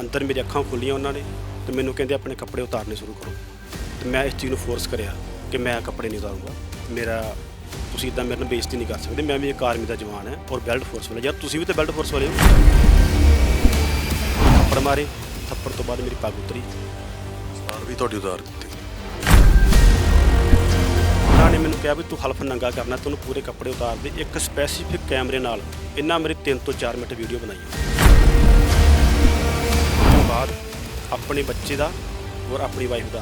ਅੰਦਰ ਮੇਰੀ ਅੱਖਾਂ ਖੁੱਲੀਆਂ ਉਹਨਾਂ ਨੇ ਤੇ ਮੈਨੂੰ ਕਹਿੰਦੇ ਆਪਣੇ ਕੱਪੜੇ ਉਤਾਰਨੇ ਸ਼ੁਰੂ ਕਰੋ। ਤੇ ਮੈਂ ਇਸ ਚੀਜ਼ ਨੂੰ ਫੋਰਸ ਕਰਿਆ ਕਿ ਮੈਂ ਕੱਪੜੇ ਨਹੀਂ ਉਤਾਰੂੰਗਾ। ਮੇਰਾ ਤੁਸੀਂ ਇਦਾਂ ਮੇਰੇ ਨਾਲ ਬੇਇੱਜ਼ਤੀ ਨਹੀਂ ਕਰ ਸਕਦੇ। ਮੈਂ ਵੀ ਇੱਕ ਆਰਮੀ ਦਾ ਜਵਾਨ ਹਾਂ ਔਰ ਬੈਲਟ ਫੋਰਸ ਵਾਲਾ। ਯਾਰ ਤੁਸੀਂ ਵੀ ਤਾਂ ਬੈਲਟ ਫੋਰਸ ਵਾਲੇ ਹੋ। ਥੱਪੜ ਮਾਰੇ। ਥੱਪੜ ਤੋਂ ਬਾਅਦ ਮੇਰੀ ਪੱਗ ਉਤਰੀ। ਸਾਰ ਵੀ ਤੁਹਾਡੀ ਉਤਾਰ ਦਿੱਤੀ। ਉਹਨਾਂ ਨੇ ਮੈਨੂੰ ਕਿਹਾ ਵੀ ਤੂੰ ਹਲਫ ਨੰਗਾ ਕਰਨਾ ਤੈਨੂੰ ਪੂਰੇ ਕੱਪੜੇ ਉਤਾਰ ਦੇ। ਇੱਕ ਸਪੈਸੀਫਿਕ ਕੈਮਰੇ ਨਾਲ ਇਹਨਾਂ ਮੇਰੀ 3 ਤੋਂ 4 ਮਿੰਟ ਵੀਡੀਓ ਬਣਾਈ। ਬਾਅਦ ਆਪਣੇ ਬੱਚੇ ਦਾ ਔਰ ਆਪਣੀ ਵਾਈਫ ਦਾ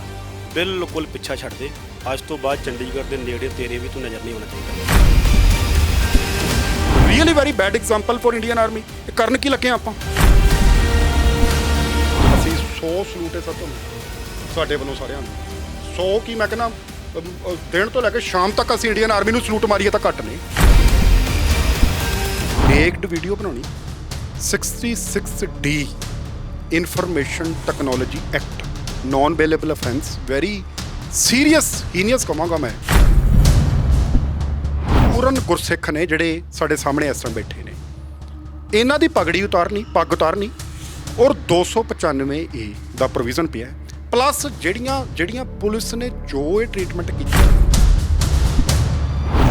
ਬਿਲਕੁਲ ਪਿੱਛਾ ਛੱਡ ਦੇ। ਅੱਜ ਤੋਂ ਬਾਅਦ ਚੰਡੀਗੜ੍ਹ ਦੇ ਨੇੜੇ ਤੇਰੇ ਵੀ ਤੂੰ ਨਜ਼ਰ ਨਹੀਂ ਆਉਣਾ ਚਾਹੀਦਾ। Really very bad example for Indian army ਇਹ ਕਰਨ ਕੀ ਲੱਗੇ ਆਪਾਂ? ਅਸੀਂ 100 ਸਲੂਟ ਹੈ ਸਰ ਤੁਹਾਨੂੰ ਸਾਡੇ ਵੱਲੋਂ ਸਾਰਿਆਂ ਨੂੰ। 100 ਕੀ ਮੈਂ ਕਹਿੰਦਾ ਦਿਨ ਤੋਂ ਲੈ ਕੇ ਸ਼ਾਮ ਤੱਕ ਅਸੀਂ ਇੰਡੀਅਨ ਆਰਮੀ ਨੂੰ ਸਲੂਟ ਮਾਰੀਏ ਤਾਂ ਘੱਟ ਨਹੀਂ। ਬੇਕਡ ਵੀਡੀਓ ਬਣਾਉਣੀ। 66D information technology act non available offence very serious heinous ਕਹਾਂਗਾ ਮੈਂ ਪੂਰਨ ਗੁਰਸਿੱਖ ਨੇ ਜਿਹੜੇ ਸਾਡੇ ਸਾਹਮਣੇ ਇਸ ਤਰ੍ਹਾਂ ਬੈਠੇ ਨੇ। ਇਹਨਾਂ ਦੀ ਪਗੜੀ ਉਤਾਰਨੀ, ਪੱਗ ਉਤਾਰਨੀ ਔਰ 295 ਏ ਦਾ ਪ੍ਰੋਵੀਜ਼ਨ ਪਿਆ ਪਲੱਸ ਜਿਹੜੀਆਂ ਜਿਹੜੀਆਂ ਪੁਲਿਸ ਨੇ ਜੋ ਇਹ ਟ੍ਰੀਟਮੈਂਟ ਕੀਤੀ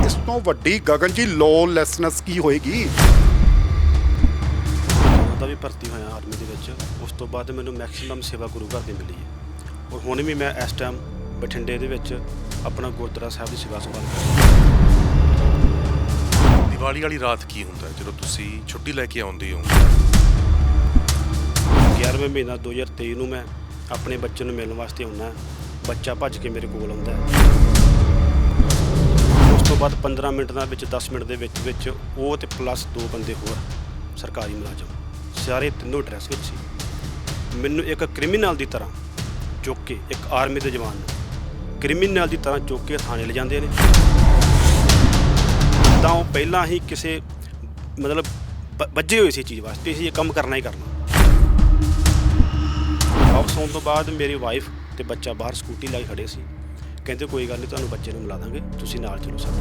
ਇਸ ਤੋਂ ਵੱਡੀ ਗਗਨ ਜੀ ਲੌਲੈਸਨੈਸ ਕੀ ਹੋਏਗੀ? ਉਹਦਾ ਵੀ ਭਰਤੀ ਹੋਇਆ ਆਰਮੀ ਦੇ ਵਿੱਚ ਉਸ ਤੋਂ ਬਾਅਦ ਮੈਨੂੰ ਮੈਕਸਿਮਮ ਸੇਵਾ ਗੁਰੂ ਘਰ ਦੀ ਮਿਲੀ ਹੈ। ਔਰ ਹੁਣ ਵੀ ਮੈਂ ਇਸ ਟਾਈਮ ਬਠਿੰਡੇ ਦੇ ਵਿੱਚ ਆਪਣਾ ਗੁਰਦੁਆਰਾ ਸਾਹਿਬ ਦੀ ਸੇਵਾ ਸੰਭਾਲ ਰਿਹਾ ਦੀਵਾਲੀ ਵਾਲੀ ਰਾਤ ਕੀ ਹੁੰਦਾ ਹੈ? ਜਦੋਂ ਤੁਸੀਂ ਛੁੱਟੀ ਲੈ ਕੇ ਆਉਂਦੇ ਹੋ? 11ਵੇਂ ਮਹੀਨਾ 2023 ਨੂੰ ਮੈਂ ਆਪਣੇ ਬੱਚੇ ਨੂੰ ਮਿਲਣ ਵਾਸਤੇ ਆਉਣਾ ਬੱਚਾ ਭੱਜ ਕੇ ਮੇਰੇ ਕੋਲ ਆਉਂਦਾ ਹੈ। ਉਸ ਤੋਂ ਬਾਅਦ 15 ਮਿੰਟ ਨਾਲ ਵਿੱਚ 10 ਮਿੰਟ ਦੇ ਵਿੱਚ ਵਿੱਚ ਉਹ ਤੇ ਪਲੱਸ ਦੋ ਬੰਦੇ ਹੋਰ ਸਰਕਾਰੀ ਮੁਲਾਜ਼ਮ। ਸਾਰੇ ਤਿੰਨੋਂ ਡਰੈਸ ਵਿੱਚ ਸੀ। ਮੈਨੂੰ ਇੱਕ ਕ੍ਰਿਮੀਨਲ ਦੀ ਤਰ੍ਹਾਂ ਚੁੱਕ ਕੇ ਇੱਕ ਆਰਮੀ ਦੇ ਜਵਾਨ ਨੂੰ ਕ੍ਰਿਮੀਨਲ ਦੀ ਤਰ੍ਹਾਂ ਚੁੱਕ ਕੇ ਥਾਣੇ ਲੈ ਜਾਂਦੇ ਨੇ। ਤਾਂ ਉਹ ਪਹਿਲਾਂ ਹੀ ਕਿਸੇ, ਮਤਲਬ ਵੱਜੇ ਹੋਏ ਸੀ ਚੀਜ਼ ਵਾਸਤੇ ਸੀ ਇਹ ਕੰਮ ਕਰਨਾ ਹੀ ਕਰਨਾ। ਵਾਪਸ ਆਉਣ ਤੋਂ ਬਾਅਦ ਮੇਰੀ ਵਾਈਫ ਤੇ ਬੱਚਾ ਬਾਹਰ ਸਕੂਟੀ ਲਾਈ ਖੜੇ ਸੀ। ਕਹਿੰਦੇ, ਕੋਈ ਗੱਲ ਨਹੀਂ ਤੁਹਾਨੂੰ ਬੱਚੇ ਨੂੰ ਮਿਲਾ ਦਾਂਗੇ, ਤੁਸੀਂ ਨਾਲ ਚਲੋ ਸਾਡੇ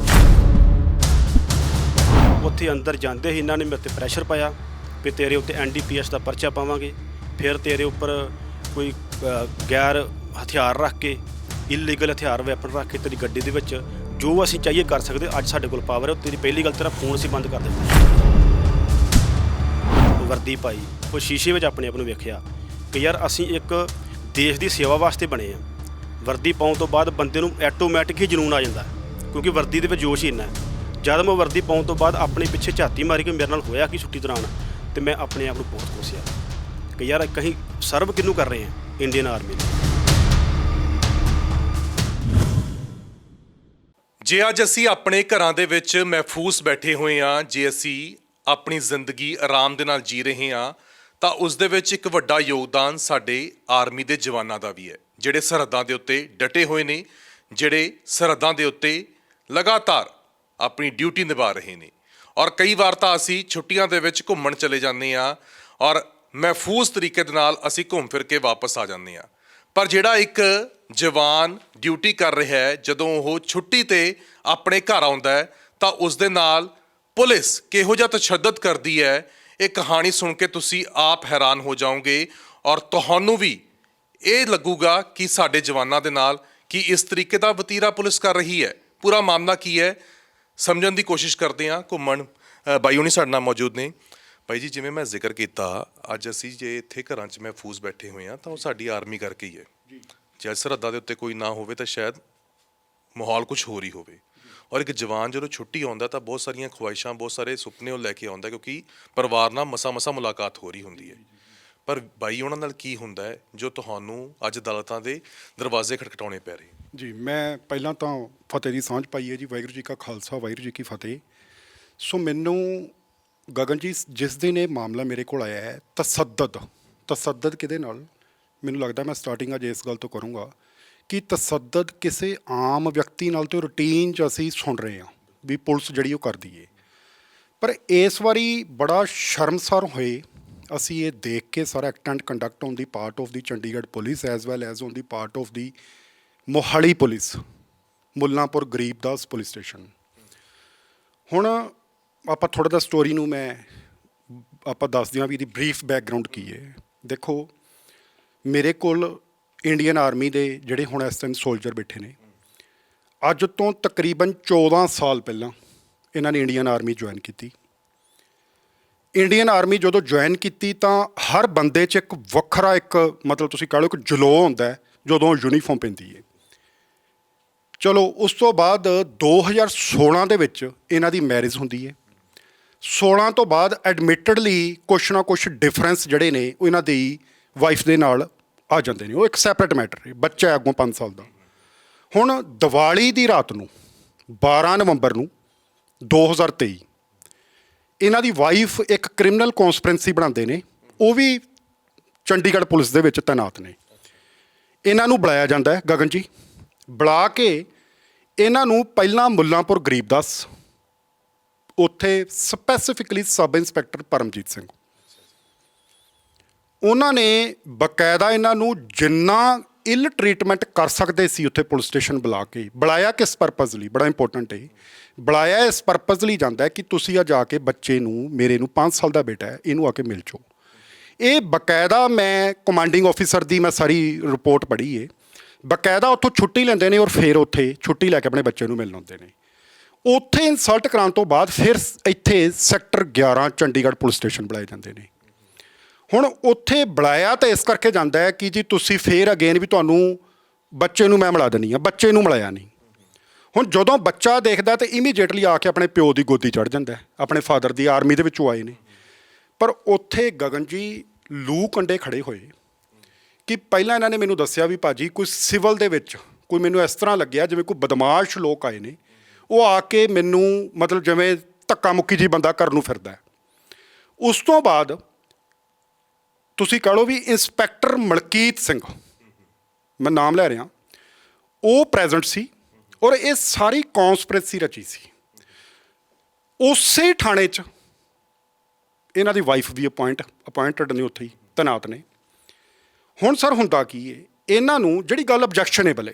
ਉੱਥੇ ਅੰਦਰ ਜਾਂਦੇ ਹੀ ਇਹਨਾਂ ਨੇ ਮੇਰੇ ਤੇ ਪ੍ਰੈਸ਼ਰ ਪਾਇਆ। ਵੀ ਤੇਰੇ ਉੱਤੇ ਐਨਡੀਪੀਐਸ ਦਾ ਪਰਚਾ ਪਾਵਾਂਗੇ, ਫਿਰ ਤੇਰੇ ਉੱਪਰ ਕੋਈ ਗੈਰ ਹਥਿਆਰ ਰੱਖ ਕੇ ਇਲੀਗਲ ਹਥਿਆਰ ਵੈਪਨ ਰੱਖ ਕੇ ਤੇਰੀ ਗੱਡੀ ਦੇ ਵਿੱਚ, ਜੋ ਅਸੀਂ ਚਾਹੀਏ ਕਰ ਸਕਦੇ, ਅੱਜ ਸਾਡੇ ਕੋਲ ਪਾਵਰ ਹੈ, ਤੇਰੀ ਪਹਿਲੀ ਗੱਲ ਤੇਰਾ ਫੋਨ ਅਸੀਂ ਬੰਦ ਕਰ ਦਿੱਤਾ। ਵਰਦੀ ਪਾਈ, ਉਹ ਸ਼ੀਸ਼ੇ ਵਿੱਚ ਆਪਣੇ ਆਪ ਨੂੰ ਵੇਖਿਆ ਕਿ ਯਾਰ ਅਸੀਂ ਇੱਕ ਦੇਸ਼ ਦੀ ਸੇਵਾ ਵਾਸਤੇ ਬਣੇ ਆ ਵਰਦੀ ਪਾਉਣ ਤੋਂ ਬਾਅਦ ਬੰਦੇ ਨੂੰ ਆਟੋਮੈਟਿਕ ਹੀ ਜਨੂਨ ਆ ਜਾਂਦਾ, ਕਿਉਂਕਿ ਵਰਦੀ ਦੇ ਵਿੱਚ ਜੋਸ਼ ਹੀ ਇੰਨਾ ਹੈ। ਜਦ ਮੈਂ ਵਰਦੀ ਪਾਉਣ ਤੋਂ ਬਾਅਦ ਆਪਣੇ ਪਿੱਛੇ ਝਾਤੀ ਮਾਰੀ ਕਿ ਮੇਰੇ ਨਾਲ ਹੋਇਆ ਕਿ ਛੁੱਟੀ ਦੌਰਾਨ ਤੇ ਮੈਂ ਆਪਣੇ ਆਪ ਨੂੰ ਬਹੁਤ ਕੋਸਿਆ ਕਿ ਯਾਰ ਕਹੀਂ ਸਰਵ ਕਿਹਨੂੰ ਕਰ ਰਹੇ ਆ? ਇੰਡੀਅਨ ਆਰਮੀ ਨੂੰ। ਜੇ ਅੱਜ ਅਸੀਂ ਆਪਣੇ ਘਰਾਂ ਦੇ ਵਿੱਚ ਮਹਿਫੂਜ਼ ਬੈਠੇ ਹੋਏ ਹਾਂ, ਜੇ ਅਸੀਂ ਆਪਣੀ ਜ਼ਿੰਦਗੀ ਆਰਾਮ ਦੇ ਨਾਲ ਜੀ ਰਹੇ ਹਾਂ, ਤਾਂ ਉਸ ਦੇ ਵਿੱਚ ਇੱਕ ਵੱਡਾ ਯੋਗਦਾਨ ਸਾਡੇ ਆਰਮੀ ਦੇ ਜਵਾਨਾਂ ਦਾ ਵੀ ਹੈ, ਜਿਹੜੇ ਸਰਹੱਦਾਂ ਦੇ ਉੱਤੇ ਡਟੇ ਹੋਏ ਨੇ, ਜਿਹੜੇ ਸਰਹੱਦਾਂ ਦੇ ਉੱਤੇ ਲਗਾਤਾਰ ਆਪਣੀ ਡਿਊਟੀ ਨਿਭਾ ਰਹੇ ਨੇ। ਔਰ ਕਈ ਵਾਰ ਤਾਂ ਅਸੀਂ ਛੁੱਟੀਆਂ ਦੇ ਵਿੱਚ ਘੁੰਮਣ ਚਲੇ ਜਾਂਦੇ ਹਾਂ ਔਰ ਮਹਿਫੂਜ਼ ਤਰੀਕੇ ਦੇ ਨਾਲ ਅਸੀਂ ਘੁੰਮ ਫਿਰ ਕੇ ਵਾਪਸ ਆ ਜਾਂਦੇ ਹਾਂ। ਪਰ ਜਿਹੜਾ ਇੱਕ ਜਵਾਨ ਡਿਊਟੀ ਕਰ ਰਿਹਾ ਹੈ, ਜਦੋਂ ਉਹ ਛੁੱਟੀ ਤੇ ਆਪਣੇ ਘਰ ਆਉਂਦਾ ਹੈ, ਤਾਂ ਉਸ ਦੇ ਨਾਲ ਪੁਲਿਸ ਕਿਹੋ ਜਿਹਾ ਤਸ਼ੱਦਦ ਕਰਦੀ ਹੈ, ਇਹ ਕਹਾਣੀ ਸੁਣ ਕੇ ਤੁਸੀਂ ਆਪ ਹੈਰਾਨ ਹੋ ਜਾਓਗੇ ਔਰ ਤੁਹਾਨੂੰ ਵੀ ਇਹ ਲੱਗੂਗਾ ਕਿ ਸਾਡੇ ਜਵਾਨਾਂ ਦੇ ਨਾਲ ਕੀ ਇਸ ਤਰੀਕੇ ਦਾ ਵਤੀਰਾ ਪੁਲਿਸ ਕਰ ਰਹੀ ਹੈ। ਪੂਰਾ ਮਾਮਲਾ ਕੀ ਹੈ? ਸਮਝਣ ਦੀ ਕੋਸ਼ਿਸ਼ ਕਰਦੇ ਹਾਂ ਘੁੰਮਣ। ਬਾਈ ਹੁਣੀ ਸਾਡੇ ਨਾਲ ਮੌਜੂਦ ਨੇ। ਬਾਈ ਜੀ ਜਿਵੇਂ ਮੈਂ ਜ਼ਿਕਰ ਕੀਤਾ ਅੱਜ ਅਸੀਂ ਜੇ ਇੱਥੇ ਘਰਾਂ 'ਚ ਮਹਿਫੂਜ਼ ਬੈਠੇ ਹੋਏ ਹਾਂ ਤਾਂ ਉਹ ਸਾਡੀ ਆਰਮੀ ਕਰਕੇ ਹੀ ਹੈ। ਜੇ। ਅੱਜ ਸਰਹੱਦਾਂ ਦੇ ਉੱਤੇ ਕੋਈ ਨਾ ਹੋਵੇ ਤਾਂ ਸ਼ਾਇਦ ਮਾਹੌਲ ਕੁਝ ਹੋਰ ਹੀ ਹੋਵੇ। ਔਰ ਇੱਕ ਜਵਾਨ ਜਦੋਂ ਛੁੱਟੀ ਆਉਂਦਾ ਤਾਂ ਬਹੁਤ ਸਾਰੀਆਂ ਖੁਆਇਸ਼ਾਂ ਬਹੁਤ ਸਾਰੇ ਸੁਪਨੇ ਉਹ ਲੈ ਕੇ ਆਉਂਦਾ ਕਿਉਂਕਿ ਪਰਿਵਾਰ ਨਾਲ ਮਸਾ-ਮਸਾ ਮੁਲਾਕਾਤ ਹੋ ਰਹੀ ਹੁੰਦੀ ਹੈ। ਪਰ ਬਾਈ ਉਹਨਾਂ ਨਾਲ ਕੀ ਹੁੰਦਾ ਹੈ ਜੋ ਤੁਹਾਨੂੰ ਅੱਜ ਅਦਾਲਤਾਂ ਦੇ ਦਰਵਾਜ਼ੇ ਖਟਖਟਾਉਣੇ ਪੈ ਰਹੇ ਜੀ, ਮੈਂ ਪਹਿਲਾਂ ਤਾਂ ਫਤਿਹ ਦੀ ਸਾਂਝ ਪਾਈ ਹੈ ਜੀ, ਵਾਹਿਗੁਰੂ ਜੀ ਕਾ ਖਾਲਸਾ, ਵਾਹਿਗੁਰੂ ਜੀ ਕੀ ਫਤਿਹ। ਸੋ ਮੈਨੂੰ ਗਗਨ ਜੀ, ਜਿਸ ਦਿਨ ਇਹ ਮਾਮਲਾ ਮੇਰੇ ਕੋਲ ਆਇਆ ਹੈ, ਤਸੱਦਦ ਤਸੱਦਦ ਕਿਹਦੇ ਨਾਲ? ਮੈਨੂੰ ਲੱਗਦਾ ਮੈਂ ਸਟਾਰਟਿੰਗ ਅੱਜ ਇਸ ਗੱਲ ਤੋਂ ਕਰੂੰਗਾ ਕਿ ਤਸੱਦਦ ਕਿਸੇ ਆਮ ਵਿਅਕਤੀ ਨਾਲ ਤੇ ਰੂਟੀਨ 'ਚ ਅਸੀਂ ਸੁਣ ਰਹੇ ਹਾਂ ਵੀ ਪੁਲਿਸ ਜਿਹੜੀ ਉਹ ਕਰਦੀ ਏ। ਪਰ ਇਸ ਵਾਰੀ ਬੜਾ ਸ਼ਰਮਸਾਰ ਹੋਏ ਅਸੀਂ ਇਹ ਦੇਖ ਕੇ ਸਾਰਾ act and conduct on the part of the Chandigarh police as well as on the part of the Mohali police, Mullanpur Garibdas police station. ਹੁਣ ਆਪਾਂ ਥੋੜਾ ਜਿਹਾ ਸਟੋਰੀ ਨੂੰ ਮੈਂ ਆਪਾਂ ਦੱਸਦੇ ਹਾਂ ਵੀ ਇਹਦੀ ਬਰੀਫ ਬੈਕਗ੍ਰਾਉਂਡ ਕੀ ਹੈ। ਦੇਖੋ, ਮੇਰੇ ਕੋਲ ਇੰਡੀਅਨ ਆਰਮੀ ਦੇ ਜਿਹੜੇ ਹੁਣ ਇਸ ਟਾਈਮ ਸੋਲਜਰ ਬੈਠੇ ਨੇ, ਅੱਜ ਤੋਂ ਤਕਰੀਬਨ 14 ਸਾਲ ਪਹਿਲਾਂ ਇਹਨਾਂ ਨੇ ਇੰਡੀਅਨ ਆਰਮੀ ਜੁਆਇਨ ਕੀਤੀ। ਇੰਡੀਅਨ ਆਰਮੀ ਜਦੋਂ ਜੁਆਇਨ ਕੀਤੀ ਤਾਂ ਹਰ ਬੰਦੇ 'ਚ ਇੱਕ ਵੱਖਰਾ ਇੱਕ ਮਤਲਬ ਤੁਸੀਂ ਕਹ ਲਓ ਕਿ ਜਲੋ ਹੁੰਦਾ ਜਦੋਂ ਯੂਨੀਫਾਰਮ ਪੈਂਦੀ ਹੈ। ਚਲੋ, ਉਸ ਤੋਂ ਬਾਅਦ 2016 ਦੇ ਵਿੱਚ ਇਹਨਾਂ ਦੀ ਮੈਰਿਜ ਹੁੰਦੀ ਹੈ। 16 ਤੋਂ ਬਾਅਦ ਐਡਮਿਟਡਲੀ ਕੁਛ ਨਾ ਕੁਛ ਡਿਫਰੈਂਸ ਜਿਹੜੇ ਨੇ, ਉਹ ਇਹਨਾਂ ਦੀ ਵਾਈਫ ਦੇ ਨਾਲ ਆ ਜਾਂਦੇ ਨੇ। ਉਹ ਇੱਕ ਸੈਪਰੇਟ ਮੈਟਰ ਹੈ, ਬੱਚਾ ਹੈ ਅੱਗੋਂ 5 ਸਾਲ ਦਾ। ਹੁਣ ਦੀਵਾਲੀ ਦੀ ਰਾਤ ਨੂੰ 12 ਨਵੰਬਰ ਨੂੰ 2023 ਇਹਨਾਂ ਦੀ ਵਾਈਫ ਇੱਕ ਕ੍ਰਿਮੀਨਲ ਕਨਸਪੀਰੈਂਸੀ ਬਣਾਉਂਦੇ ਨੇ। ਉਹ ਵੀ ਚੰਡੀਗੜ੍ਹ ਪੁਲਿਸ ਦੇ ਵਿੱਚ ਤਾਇਨਾਤ ਨੇ। ਇਹਨਾਂ ਨੂੰ ਬੁਲਾਇਆ ਜਾਂਦਾ ਹੈ, ਗਗਨ ਜੀ। ਬੁਲਾ ਕੇ ਇਹਨਾਂ ਨੂੰ ਪਹਿਲਾਂ ਮੁੱਲਾਂਪੁਰ ਗਰੀਬਦਾਸ ਉੱਥੇ specifically sub inspector Paramjit Singh. ਉਹਨਾਂ ਨੇ ਬਕਾਇਦਾ ਇਹਨਾਂ ਨੂੰ ਜਿੰਨਾ ਇਲ ਟ੍ਰੀਟਮੈਂਟ ਕਰ ਸਕਦੇ ਸੀ ਉੱਥੇ ਪੁਲਿਸ ਸਟੇਸ਼ਨ ਬੁਲਾ ਕੇ, ਬੁਲਾਇਆ ਕਿਸ ਪਰਪਸ ਲਈ? ਬੜਾ ਇੰਪੋਰਟੈਂਟ ਹੈ ਬੁਲਾਇਆ ਇਸ ਪਰਪਸ ਲਈ ਜਾਂਦਾ ਹੈ ਕਿ ਤੁਸੀਂ ਆ ਜਾ ਕੇ ਬੱਚੇ ਨੂੰ, ਮੇਰੇ ਨੂੰ 5 ਸਾਲ ਦਾ ਬੇਟਾ ਹੈ, ਇਹਨੂੰ ਆ ਕੇ ਮਿਲ ਜਾਓ। ਇਹ ਬਕਾਇਦਾ ਮੈਂ ਕਮਾਂਡਿੰਗ ਆਫੀਸਰ ਦੀ ਮੈਂ ਸਾਰੀ ਰਿਪੋਰਟ ਪੜ੍ਹੀ ਏ। ਬਕਾਇਦਾ ਉੱਥੋਂ ਛੁੱਟੀ ਲੈਂਦੇ ਨੇ ਔਰ ਫਿਰ ਉੱਥੇ ਛੁੱਟੀ ਲੈ ਕੇ ਆਪਣੇ ਬੱਚੇ ਨੂੰ ਮਿਲਣ ਆਉਂਦੇ ਨੇ। ਉੱਥੇ ਇਨਸਲਟ ਕਰਾਉਣ ਤੋਂ ਬਾਅਦ ਫਿਰ ਇੱਥੇ ਸੈਕਟਰ 11 ਚੰਡੀਗੜ੍ਹ ਪੁਲਿਸ ਸਟੇਸ਼ਨ ਬੁਲਾਏ ਜਾਂਦੇ ਨੇ। ਹੁਣ ਉੱਥੇ ਬੁਲਾਇਆ ਤਾਂ ਇਸ ਕਰਕੇ ਜਾਂਦਾ ਹੈ ਕਿ ਜੀ ਤੁਸੀਂ ਫੇਰ ਅਗੇਨ ਵੀ ਤੁਹਾਨੂੰ ਬੱਚੇ ਨੂੰ ਮੈਂ ਮਿਲਾ ਦੇਣੀ ਆ ਬੱਚੇ ਨੂੰ ਮਿਲਾਇਆ ਨਹੀਂ। ਹੁਣ ਜਦੋਂ ਬੱਚਾ ਦੇਖਦਾ ਤੇ ਇਮੀਡੀਏਟਲੀ ਆ ਕੇ ਆਪਣੇ ਪਿਓ ਦੀ ਗੋਦੀ ਚੜ ਜਾਂਦਾ ਆਪਣੇ ਫਾਦਰ ਦੀ ਆਰਮੀ ਦੇ ਵਿੱਚੋਂ ਆਏ ਨੇ। ਪਰ ਉੱਥੇ ਗਗਨ ਜੀ ਲੂ ਕੰਡੇ ਖੜੇ ਹੋਏ। ਕਿ ਪਹਿਲਾਂ ਇਹਨਾਂ ਨੇ ਮੈਨੂੰ ਦੱਸਿਆ ਵੀ ਭਾਜੀ ਕੋਈ ਸਿਵਲ ਦੇ ਵਿੱਚ ਕੋਈ ਮੈਨੂੰ ਇਸ ਤਰ੍ਹਾਂ ਲੱਗਿਆ ਜਿਵੇਂ ਕੋਈ ਬਦਮਾਸ਼ ਲੋਕ ਆਏ ਨੇ, ਉਹ ਆ ਕੇ ਮੈਨੂੰ ਮਤਲਬ ਜਿਵੇਂ ਧੱਕਾ ਮੁੱਕੀ ਜੀ ਬੰਦਾ ਕਰਨ ਨੂੰ ਫਿਰਦਾ ਉਸ ਤੋਂ ਬਾਅਦ ਤੁਸੀਂ ਕਹ ਲਓ ਵੀ ਇੰਸਪੈਕਟਰ ਮਲਕੀਤ ਸਿੰਘ, ਮੈਂ ਨਾਮ ਲੈ ਰਿਹਾ, ਉਹ ਪ੍ਰੈਜ਼ੈਂਟ ਸੀ ਔਰ ਇਹ ਸਾਰੀ ਕਨਸਪੀਰੇਸੀ ਰਚੀ ਸੀ। ਉਸੇ ਥਾਣੇ 'ਚ ਇਹਨਾਂ ਦੀ ਵਾਈਫ ਵੀ ਅਪਾਇੰਟ ਅਪਾਇੰਟਡ ਨੇ ਉੱਥੇ ਹੀ, ਤੈਨਾਤ ਨੇ। ਹੁਣ ਸਰ ਹੁੰਦਾ ਕੀ ਹੈ ਇਹਨਾਂ ਨੂੰ ਜਿਹੜੀ ਗੱਲ ਆਬਜੈਕਸ਼ਨੇਬਲ ਹੈ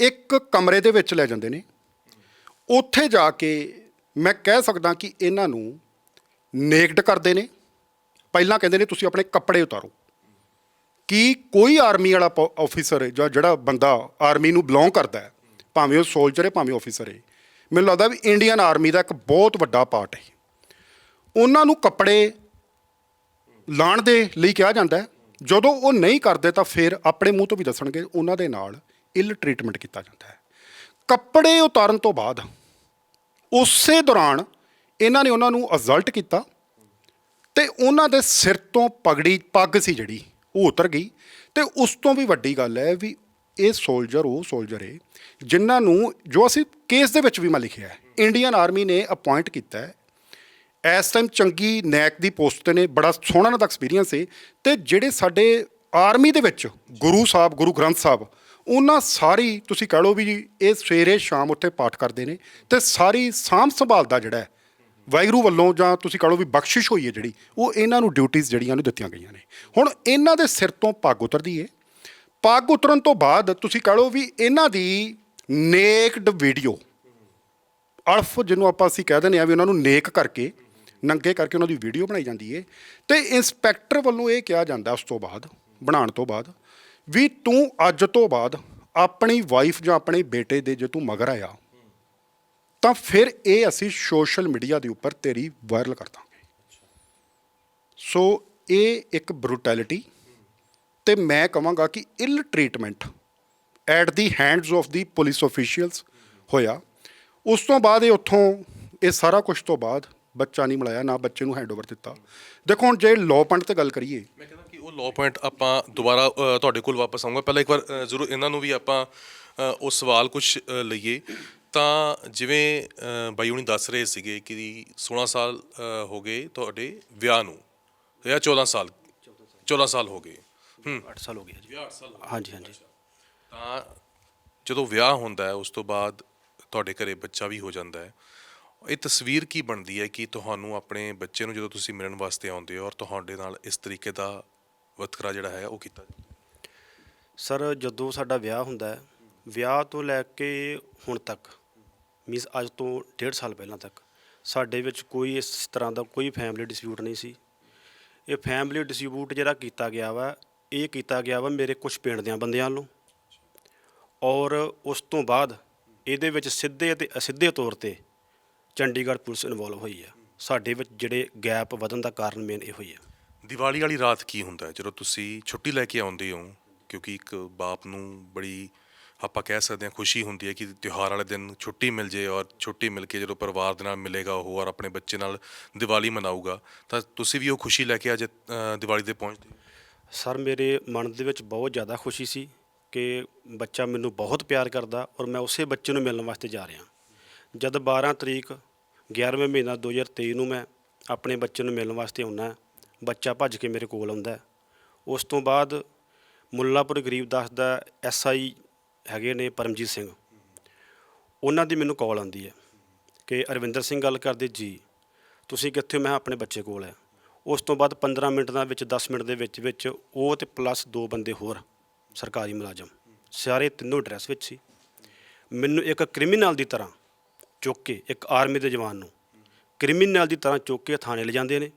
ਇੱਕ ਕਮਰੇ ਦੇ ਵਿੱਚ ਲੈ ਜਾਂਦੇ ਨੇ। ਉੱਥੇ ਜਾ ਕੇ ਮੈਂ ਕਹਿ ਸਕਦਾ ਕਿ ਇਹਨਾਂ ਨੂੰ ਨੇਕਡ ਕਰਦੇ ਨੇ। ਪਹਿਲਾਂ ਕਹਿੰਦੇ ਨੇ, ਤੁਸੀਂ ਆਪਣੇ ਕੱਪੜੇ ਉਤਾਰੋ। ਕਿ ਕੋਈ ਆਰਮੀ ਵਾਲਾ ਆਫੀਸਰ ਜਾਂ ਜਿਹੜਾ ਬੰਦਾ ਆਰਮੀ ਨੂੰ ਬਿਲੋਂਗ ਕਰਦਾ ਹੈ ਭਾਵੇਂ ਉਹ ਸੋਲਜਰ ਹੈ ਭਾਵੇਂ ਆਫੀਸਰ ਹੈ ਮੈਨੂੰ ਲੱਗਦਾ ਵੀ ਇੰਡੀਅਨ ਆਰਮੀ ਦਾ ਇੱਕ ਬਹੁਤ ਵੱਡਾ ਪਾਰਟ ਹੈ ਉਹਨਾਂ ਨੂੰ ਕੱਪੜੇ ਲਾਣ ਦੇ ਲਈ ਕਿਹਾ ਜਾਂਦਾ ਹੈ ਜਦੋਂ ਉਹ ਨਹੀਂ ਕਰਦੇ ਤਾਂ ਫਿਰ ਆਪਣੇ ਮੂੰਹ ਤੋਂ ਵੀ ਦੱਸਣਗੇ ਉਹਨਾਂ ਦੇ ਨਾਲ ਇਲ ਟ੍ਰੀਟਮੈਂਟ ਕੀਤਾ ਜਾਂਦਾ ਹੈ। ਕੱਪੜੇ ਉਤਾਰਨ ਤੋਂ ਬਾਅਦ ਉਸੇ ਦੌਰਾਨ ਇਹਨਾਂ ਨੇ ਉਹਨਾਂ ਨੂੰ ਅਜ਼ਲਟ ਕੀਤਾ ਤੇ ਉਹਨਾਂ ਦੇ ਸਿਰ ਤੋਂ ਪਗੜੀ, ਪੱਗ ਸੀ ਜਿਹੜੀ, ਉਹ ਉਤਰ ਗਈ ਤੇ ਉਸ ਤੋਂ ਵੀ ਵੱਡੀ ਗੱਲ ਹੈ ਵੀ ਇਹ ਸੋਲਜਰ ਉਹ ਸੋਲਜਰ ਏ ਜਿਨ੍ਹਾਂ ਨੂੰ ਜੋ ਅਸੀਂ ਕੇਸ ਦੇ ਵਿੱਚ ਵੀ ਮੈਂ ਲਿਖਿਆ ਹੈ ਇੰਡੀਅਨ ਆਰਮੀ ਨੇ ਅਪਾਇੰਟ ਕੀਤਾ ਹੈ ਇਸ ਟਾਈਮ ਚੰਗੀ ਨੈਕ ਦੀ ਪੋਸਟ ਤੇ ਨੇ, ਬੜਾ ਸੋਹਣਾ ਉਹਨਾਂ ਦਾ ਐਕਸਪੀਰੀਅੰਸ ਹੈ ਤੇ ਜਿਹੜੇ ਸਾਡੇ ਆਰਮੀ ਦੇ ਵਿੱਚ ਗੁਰੂ ਸਾਹਿਬ, ਗੁਰੂ ਗ੍ਰੰਥ ਸਾਹਿਬ, ਉਹਨਾਂ ਸਾਰੀ ਤੁਸੀਂ ਕਹ ਲਓ ਵੀ ਇਹ ਸਵੇਰੇ ਸ਼ਾਮ ਉੱਥੇ ਪਾਠ ਕਰਦੇ ਨੇ ਤੇ ਸਾਰੀ ਸਾਂਭ ਸੰਭਾਲ ਦਾ ਜਿਹੜਾ ਵਾਹਿਗੁਰੂ ਵੱਲੋਂ ਜਾਂ ਤੁਸੀਂ ਕਹ ਲਓ ਵੀ ਬਖਸ਼ਿਸ਼ ਹੋਈ ਹੈ ਜਿਹੜੀ, ਉਹ ਇਹਨਾਂ ਨੂੰ ਡਿਊਟੀਆਂ ਜਿਹੜੀਆਂ ਨੂੰ ਦਿੱਤੀਆਂ ਗਈਆਂ ਨੇ। ਹੁਣ ਇਹਨਾਂ ਦੇ ਸਿਰ ਤੋਂ ਪੱਗ ਉਤਰਦੀ ਹੈ ਪੱਗ ਉਤਰਨ ਤੋਂ ਬਾਅਦ ਤੁਸੀਂ ਕਹ ਲਓ ਵੀ ਇਹਨਾਂ ਦੀ ਨੇਕਡ ਵੀਡੀਓ ਅਲਫ ਜਿਹਨੂੰ ਆਪਾਂ ਅਸੀਂ ਕਹਿ ਦਿੰਦੇ ਆ ਵੀ ਉਹਨਾਂ ਨੂੰ ਨੇਕ ਕਰਕੇ ਨੰਗੇ ਕਰਕੇ ਉਹਨਾਂ ਦੀ ਵੀਡੀਓ ਬਣਾਈ ਜਾਂਦੀ ਹੈ ਤੇ ਇੰਸਪੈਕਟਰ ਵੱਲੋਂ ਇਹ ਕਿਹਾ ਜਾਂਦਾ ਉਸ ਤੋਂ ਬਾਅਦ, ਬਣਾਉਣ ਤੋਂ ਬਾਅਦ, ਵੀ ਤੂੰ ਅੱਜ ਤੋਂ ਬਾਅਦ ਆਪਣੀ ਵਾਈਫ ਜਾਂ ਆਪਣੇ ਬੇਟੇ ਦੇ ਜੇ ਤੂੰ ਮਗਰ ਆਇਆ, ਤਾਂ ਫਿਰ ਇਹ ਅਸੀਂ ਸੋਸ਼ਲ ਮੀਡੀਆ ਦੇ ਉੱਪਰ ਤੇਰੀ ਵਾਇਰਲ ਕਰ ਦਾਂਗੇ। ਸੋ ਇਹ ਇੱਕ ਬਰੂਟੈਲਿਟੀ ਤੇ ਮੈਂ ਕਹਾਂਗਾ ਕਿ ill treatment at the hands of the police officials ਹੋਇਆ। ਉਸ ਤੋਂ ਬਾਅਦ ਇਹ ਉੱਥੋਂ, ਇਹ ਸਾਰਾ ਕੁਝ ਤੋਂ ਬਾਅਦ ਬੱਚਾ ਨਹੀਂ ਮਿਲਾਇਆ ਨਾ ਬੱਚੇ ਨੂੰ ਹੈਂਡਓਵਰ ਦਿੱਤਾ। ਦੇਖੋ ਹੁਣ ਜੇ ਲਾਅ ਪੁਆਇੰਟ ਤੇ ਗੱਲ ਕਰੀਏ। ਮੈਂ ਕਹਿੰਦਾ ਕਿ ਉਹ ਲਾਅ ਪੁਆਇੰਟ ਆਪਾਂ ਦੁਬਾਰਾ ਤੁਹਾਡੇ ਕੋਲ ਵਾਪਸ ਆਉਂਗਾ ਪਹਿਲਾਂ ਇੱਕ ਵਾਰ ਜ਼ਰੂਰ ਇਹਨਾਂ ਨੂੰ ਵੀ ਆਪਾਂ ਉਹ ਸਵਾਲ ਕੁਝ ਲਈਏ। ਤਾਂ ਜਿਵੇਂ ਬਾਈ ਹੁਣੀ ਦੱਸ ਰਹੇ ਸੀਗੇ ਕਿ 16 ਸਾਲ ਹੋ ਗਏ ਤੁਹਾਡੇ ਵਿਆਹ ਨੂੰ। ਜਾਂ 14 ਸਾਲ 14 ਸਾਲ ਹੋ ਗਏ। ਹੂੰ। 8 ਸਾਲ ਹੋ ਗਏ ਜੀ ਵਿਆਹ 8 ਸਾਲ ਹਾਂਜੀ ਹਾਂਜੀ। ਤਾਂ ਜਦੋਂ ਵਿਆਹ ਹੁੰਦਾ ਹੈ ਉਸ ਤੋਂ ਬਾਅਦ ਤੁਹਾਡੇ ਘਰੇ ਬੱਚਾ ਵੀ ਹੋ ਜਾਂਦਾ ਹੈ। ਇਹ ਤਸਵੀਰ ਕੀ ਬਣਦੀ ਹੈ ਕਿ ਤੁਹਾਨੂੰ ਆਪਣੇ ਬੱਚੇ ਨੂੰ ਜਦੋਂ ਤੁਸੀਂ ਮਿਲਣ ਵਾਸਤੇ ਆਉਂਦੇ ਹੋ ਔਰ ਤੁਹਾਡੇ ਨਾਲ ਇਸ ਤਰੀਕੇ ਦਾ ਵਤਕਰਾ ਜਿਹੜਾ ਹੈ ਉਹ ਕੀਤਾ ਜਾਂਦਾ ਸਰ, ਜਦੋਂ ਸਾਡਾ ਵਿਆਹ ਹੁੰਦਾ ਹੈ, ਵਿਆਹ ਤੋਂ ਲੈ ਕੇ ਹੁਣ ਤੱਕ, ਮੀਨਸ ਅੱਜ ਤੋਂ ਡੇਢ ਸਾਲ ਪਹਿਲਾਂ ਤੱਕ, ਸਾਡੇ ਵਿੱਚ ਕੋਈ ਇਸ ਤਰ੍ਹਾਂ ਦਾ ਕੋਈ ਫੈਮਿਲੀ ਡਿਸਪਿਊਟ ਨਹੀਂ ਸੀ। ਇਹ ਫੈਮਿਲੀ ਡਿਸਪਿਊਟ ਜਿਹੜਾ ਕੀਤਾ ਗਿਆ ਵਾ, ਇਹ ਕੀਤਾ ਗਿਆ ਵਾ ਮੇਰੇ ਕੁਝ ਪਿੰਡ ਦਿਆਂ ਬੰਦਿਆਂ ਵੱਲੋਂ। ਔਰ ਉਸ ਤੋਂ ਬਾਅਦ ਇਹਦੇ ਵਿੱਚ ਸਿੱਧੇ ਅਤੇ ਅਸਿੱਧੇ ਤੌਰ ਤੇ ਚੰਡੀਗੜ੍ਹ ਪੁਲਿਸ ਇਨਵੋਲਵ ਹੋਈ ਆ। ਸਾਡੇ ਵਿੱਚ ਜਿਹੜੇ ਗੈਪ ਵਧਣ ਦਾ ਕਾਰਨ ਮੇਨ ਇਹੋ ਹੀ ਆ। ਦੀਵਾਲੀ ਵਾਲੀ ਰਾਤ ਕੀ ਹੁੰਦਾ ਹੈ? ਜਦੋਂ ਤੁਸੀਂ ਛੁੱਟੀ ਲੈ ਕੇ ਆਉਂਦੇ ਹੋ ਕਿਉਂਕਿ ਇੱਕ ਬਾਪ ਨੂੰ ਬੜੀ ਆਪਾਂ ਕਹਿ ਸਕਦੇ ਹਾਂ ਖੁਸ਼ੀ ਹੁੰਦੀ ਹੈ ਕਿ ਤਿਉਹਾਰ ਵਾਲੇ ਦਿਨ ਛੁੱਟੀ ਮਿਲ ਜੇ ਔਰ ਛੁੱਟੀ ਮਿਲ ਕੇ ਜਦੋਂ ਪਰਿਵਾਰ ਦੇ ਨਾਲ ਮਿਲੇਗਾ ਉਹ ਔਰ ਆਪਣੇ ਬੱਚੇ ਨਾਲ ਦੀਵਾਲੀ ਮਨਾਊਗਾ ਤਾਂ ਤੁਸੀਂ ਵੀ ਉਹ ਖੁਸ਼ੀ ਲੈ ਕੇ ਅੱਜ ਅ, ਦੀਵਾਲੀ ਦੇ ਪਹੁੰਚਦੇ ਹੋ? ਸਰ ਮੇਰੇ ਮਨ ਦੇ ਵਿੱਚ ਬਹੁਤ ਜ਼ਿਆਦਾ ਖੁਸ਼ੀ ਸੀ ਕਿ ਬੱਚਾ ਮੈਨੂੰ ਬਹੁਤ ਪਿਆਰ ਕਰਦਾ ਔਰ ਮੈਂ ਉਸੇ ਬੱਚੇ ਨੂੰ ਮਿਲਣ ਵਾਸਤੇ ਜਾ ਰਿਹਾ। ਜਦ 12 ਤਰੀਕ 11ਵੇਂ ਮਹੀਨਾ 2023 ਨੂੰ ਮੈਂ ਆਪਣੇ ਬੱਚੇ ਨੂੰ ਮਿਲਣ ਵਾਸਤੇ ਆਉਣਾ ਬੱਚਾ ਭੱਜ ਕੇ ਮੇਰੇ ਕੋਲ ਆਉਂਦਾ ਉਸ ਤੋਂ ਬਾਅਦ ਮੁੱਲਾਪੁਰ ਗਰੀਬ ਦਾਸ ਦਾ ਐਸਆਈ ਹੈਗੇ ਨੇ ਪਰਮਜੀਤ ਸਿੰਘ। ਉਹਨਾਂ ਦੀ ਮੈਨੂੰ ਕਾਲ ਆਉਂਦੀ ਹੈ ਕਿ ਅਰਵਿੰਦਰ ਸਿੰਘ ਗੱਲ ਕਰਦੇ, ਜੀ, ਤੁਸੀਂ ਕਿੱਥੇ? ਹੋ? ਮੈਂ ਆਪਣੇ ਬੱਚੇ ਕੋਲ ਹੈ। ਉਸ ਤੋਂ ਬਾਅਦ 15 ਮਿੰਟ ਦਾ ਵਿੱਚ 10 ਮਿੰਟ ਦੇ ਵਿੱਚ ਵਿੱਚ ਉਹ ਤੇ ਪਲੱਸ ਦੋ ਬੰਦੇ ਹੋਰ ਸਰਕਾਰੀ ਮੁਲਾਜ਼ਮ। ਸਾਰੇ ਤਿੰਨੋਂ ਡਰੈਸ ਵਿੱਚ ਸੀ। ਮੈਨੂੰ ਇੱਕ ਕ੍ਰਿਮੀਨਲ ਦੀ ਤਰ੍ਹਾਂ ਚੁੱਕ ਕੇ ਇੱਕ ਆਰਮੀ ਦੇ ਜਵਾਨ ਨੂੰ ਕ੍ਰਿਮੀਨਲ ਦੀ ਤਰ੍ਹਾਂ ਚੁੱਕ ਕੇ ਥਾਣੇ ਲਿਜਾਂਦੇ ਨੇ।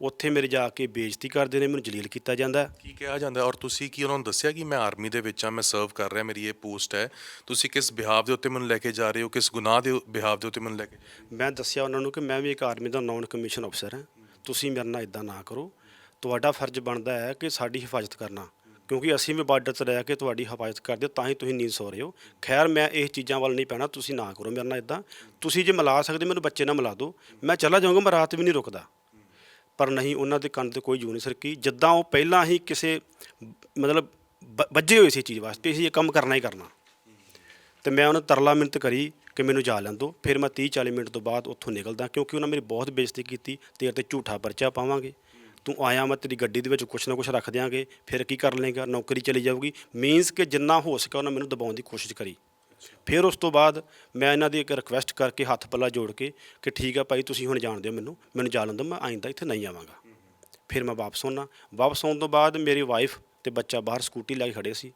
ਉੱਥੇ ਮੇਰੇ ਜਾ ਕੇ ਬੇਇੱਜ਼ਤੀ ਕਰਦੇ ਨੇ ਮੈਨੂੰ ਜਲੀਲ ਕੀਤਾ ਜਾਂਦਾ ਕੀ ਕਿਹਾ ਜਾਂਦਾ ਔਰ ਤੁਸੀਂ ਕੀ ਉਹਨਾਂ ਨੂੰ ਦੱਸਿਆ ਕਿ ਮੈਂ ਆਰਮੀ ਦੇ ਵਿੱਚ ਆ ਮੈਂ ਸਰਵ ਕਰ ਰਿਹਾ ਮੇਰੀ ਇਹ ਪੋਸਟ ਹੈ। ਤੁਸੀਂ ਕਿਸ ਬਿਹਾਵ ਦੇ ਉੱਤੇ ਮੈਨੂੰ ਲੈ ਕੇ ਜਾ ਰਹੇ ਹੋ ਕਿਸ ਗੁਨਾਹ ਦੇ ਬਿਹਾਵ ਦੇ ਉੱਤੇ ਮੈਨੂੰ ਲੈ ਕੇ ਮੈਂ ਦੱਸਿਆ ਉਹਨਾਂ ਨੂੰ ਕਿ ਮੈਂ ਵੀ ਇੱਕ ਆਰਮੀ ਦਾ ਨਾਨ ਕਮਿਸ਼ਨ ਅਫਸਰ ਹਾਂ। ਤੁਸੀਂ ਮੇਰੇ ਨਾਲ ਇਦਾਂ ਨਾ ਕਰੋ। ਤੁਹਾਡਾ ਫਰਜ਼ ਬਣਦਾ ਹੈ ਕਿ ਸਾਡੀ ਹਿਫਾਜ਼ਤ ਕਰਨਾ। ਕਿਉਂਕਿ ਅਸੀਂ ਵੀ ਬਾਰਡਰ 'ਤੇ ਰਹਿ ਕੇ ਤੁਹਾਡੀ ਹਿਫਾਜ਼ਤ ਕਰਦੇ ਤਾਂ ਹੀ ਤੁਸੀਂ ਨੀਂਦ ਸੋ ਰਹੇ ਹੋ। ਖੈਰ, ਮੈਂ ਇਹ ਚੀਜ਼ਾਂ ਵੱਲ ਨਹੀਂ ਪੈਣਾ, ਤੁਸੀਂ ਨਾ ਕਰੋ ਮੇਰੇ ਨਾਲ ਇਦਾਂ ਤੁਸੀਂ ਜੇ ਮਿਲਾ ਸਕਦੇ, ਮੈਨੂੰ ਬੱਚੇ ਨਾਲ ਮਿਲਾ ਦਿਓ। ਮੈਂ ਚਲਾ ਜਾਊਂਗਾ, ਮੈਂ ਰਾਤ ਵੀ ਨਹੀਂ ਰੁਕਦਾ। ਪਰ ਨਹੀਂ, ਉਹਨਾਂ ਦੇ ਕੰਨ ਤੇ ਕੋਈ ਜੂ ਨਹੀਂ ਸਰਕੀ। ਜਿੱਦਾਂ ਉਹ ਪਹਿਲਾਂ ਹੀ ਕਿਸੇ ਮਤਲਬ ਬ- ਵੱਜੇ ਹੋਏ ਸੀ ਚੀਜ਼ ਵਾਸਤੇ, ਅਸੀਂ ਇਹ ਕੰਮ ਕਰਨਾ ਹੀ ਕਰਨਾ। ਤੇ ਮੈਂ ਉਹਨੂੰ ਤਰਲਾ ਮਿਹਨਤ ਕਰੀ ਕਿ ਮੈਨੂੰ ਜਾ ਲੈਣ ਦਿਓ। ਫਿਰ ਮੈਂ 30 40 ਮਿੰਟ ਤੋਂ ਬਾਅਦ ਉੱਥੋਂ ਨਿਕਲਦਾ, ਕਿਉਂਕਿ ਉਹਨਾਂ ਮੇਰੀ ਬਹੁਤ ਬੇਇੱਜ਼ਤੀ ਕੀਤੀ, ਤੇਰੇ ਤੇ ਝੂਠਾ ਪਰਚਾ ਪਾਵਾਂਗੇ। ਤੂੰ ਆਇਆ, ਮੈਂ ਤੇਰੀ ਗੱਡੀ ਦੇ ਵਿੱਚ ਕੁਛ ਨਾ ਕੁਛ ਰੱਖ ਦਿਆਂਗੇ, ਫਿਰ ਕੀ ਕਰ ਲੇਗਾ? ਨੌਕਰੀ ਚਲੀ ਜਾਊਗੀ। ਮੀਨਸ ਕਿ ਜਿੰਨਾ ਹੋ ਸਕਿਆ, ਉਹਨਾਂ ਮੈਨੂੰ ਦਬਾਉਣ ਦੀ ਕੋਸ਼ਿਸ਼ ਕਰੀ। ਫਿਰ ਉਸ ਤੋਂ ਬਾਅਦ ਮੈਂ ਇਹਨਾਂ ਦੀ ਇੱਕ ਰਿਕੁਐਸਟ ਕਰਕੇ ਹੱਥ ਪੱਲਾ ਜੋੜ ਕੇ ਕਿ ਠੀਕ ਆ ਭਾਈ, ਤੁਸੀਂ ਹੁਣ ਜਾਣ ਦਿਓ ਮੈਨੂੰ। ਮੈਨੂੰ ਜਾ ਲੈਣ ਦਿਓ, ਮੈਂ ਆਇੰਦਾ ਇੱਥੇ ਨਹੀਂ ਆਵਾਂਗਾ। ਫਿਰ ਮੈਂ ਵਾਪਸ ਆਉਣਾ ਵਾਪਸ ਆਉਣ ਤੋਂ ਬਾਅਦ ਮੇਰੀ ਵਾਈਫ ਤੇ ਬੱਚਾ ਬਾਹਰ ਸਕੂਟੀ ਲੈ ਕੇ ਖੜੇ ਸੀ।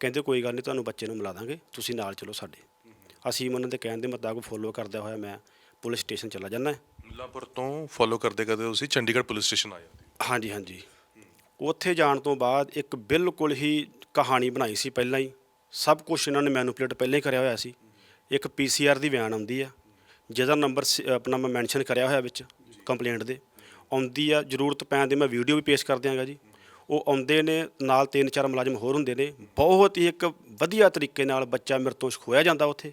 ਕਹਿੰਦੇ, ਕੋਈ ਗੱਲ ਨਹੀਂ, ਤੁਹਾਨੂੰ ਬੱਚੇ ਨੂੰ ਮਿਲਾ ਦਾਂਗੇ। ਤੁਸੀਂ ਨਾਲ ਚਲੋ ਸਾਡੇ। ਅਸੀਂ ਉਹਨਾਂ ਦੇ ਕਹਿਣ ਦੇ ਮੁਤਾਬਕ ਫੋਲੋ ਕਰਦਾ ਹੋਇਆ ਮੈਂ ਪੁਲਿਸ ਸਟੇਸ਼ਨ ਚਲਾ ਜਾਂਦਾ। ਮੁੱਲਾਂਪੁਰ ਤੋਂ ਫੋਲੋ ਕਰਦੇ ਕਰਦੇ ਤੁਸੀਂ ਚੰਡੀਗੜ੍ਹ ਪੁਲਿਸ ਸਟੇਸ਼ਨ ਆ ਜਾਂਦੇ ਹਾਂਜੀ ਹਾਂਜੀ। ਉੱਥੇ ਜਾਣ ਤੋਂ ਬਾਅਦ ਇੱਕ ਬਿਲਕੁਲ ਹੀ ਕਹਾਣੀ ਬਣਾਈ ਸੀ ਪਹਿਲਾਂ ਹੀ। ਸਭ ਕੁਝ ਇਹਨਾਂ ਨੇ ਮੈਨੂਪਲੇਟ ਪਹਿਲਾਂ ਹੀ ਕਰਿਆ ਹੋਇਆ ਸੀ। ਇੱਕ ਪੀਸੀਆਰ ਦੀ ਵੈਨ ਆਉਂਦੀ ਆ, ਜਿਹਦਾ ਨੰਬਰ ਸ- ਆਪਣਾ ਮੈਂ ਮੈਂਸ਼ਨ ਕਰਿਆ ਹੋਇਆ ਵਿੱਚ ਕੰਪਲੇਂਟ ਦੇ। ਆਉਂਦੀ ਆ, ਜ਼ਰੂਰਤ ਪੈਣ ਦੇ ਮੈਂ ਵੀਡੀਓ ਵੀ ਪੇਸ਼ ਕਰ ਦਿਆਂਗਾ ਜੀ। ਉਹ ਆਉਂਦੇ ਨੇ, ਨਾਲ ਤਿੰਨ ਚਾਰ ਮੁਲਾਜ਼ਮ ਹੋਰ ਹੁੰਦੇ ਨੇ। ਬਹੁਤ ਹੀ ਇੱਕ ਵਧੀਆ ਤਰੀਕੇ ਨਾਲ ਬੱਚਾ ਮੇਰੇ ਤੋਂ ਖੋਇਆ ਜਾਂਦਾ ਉੱਥੇ,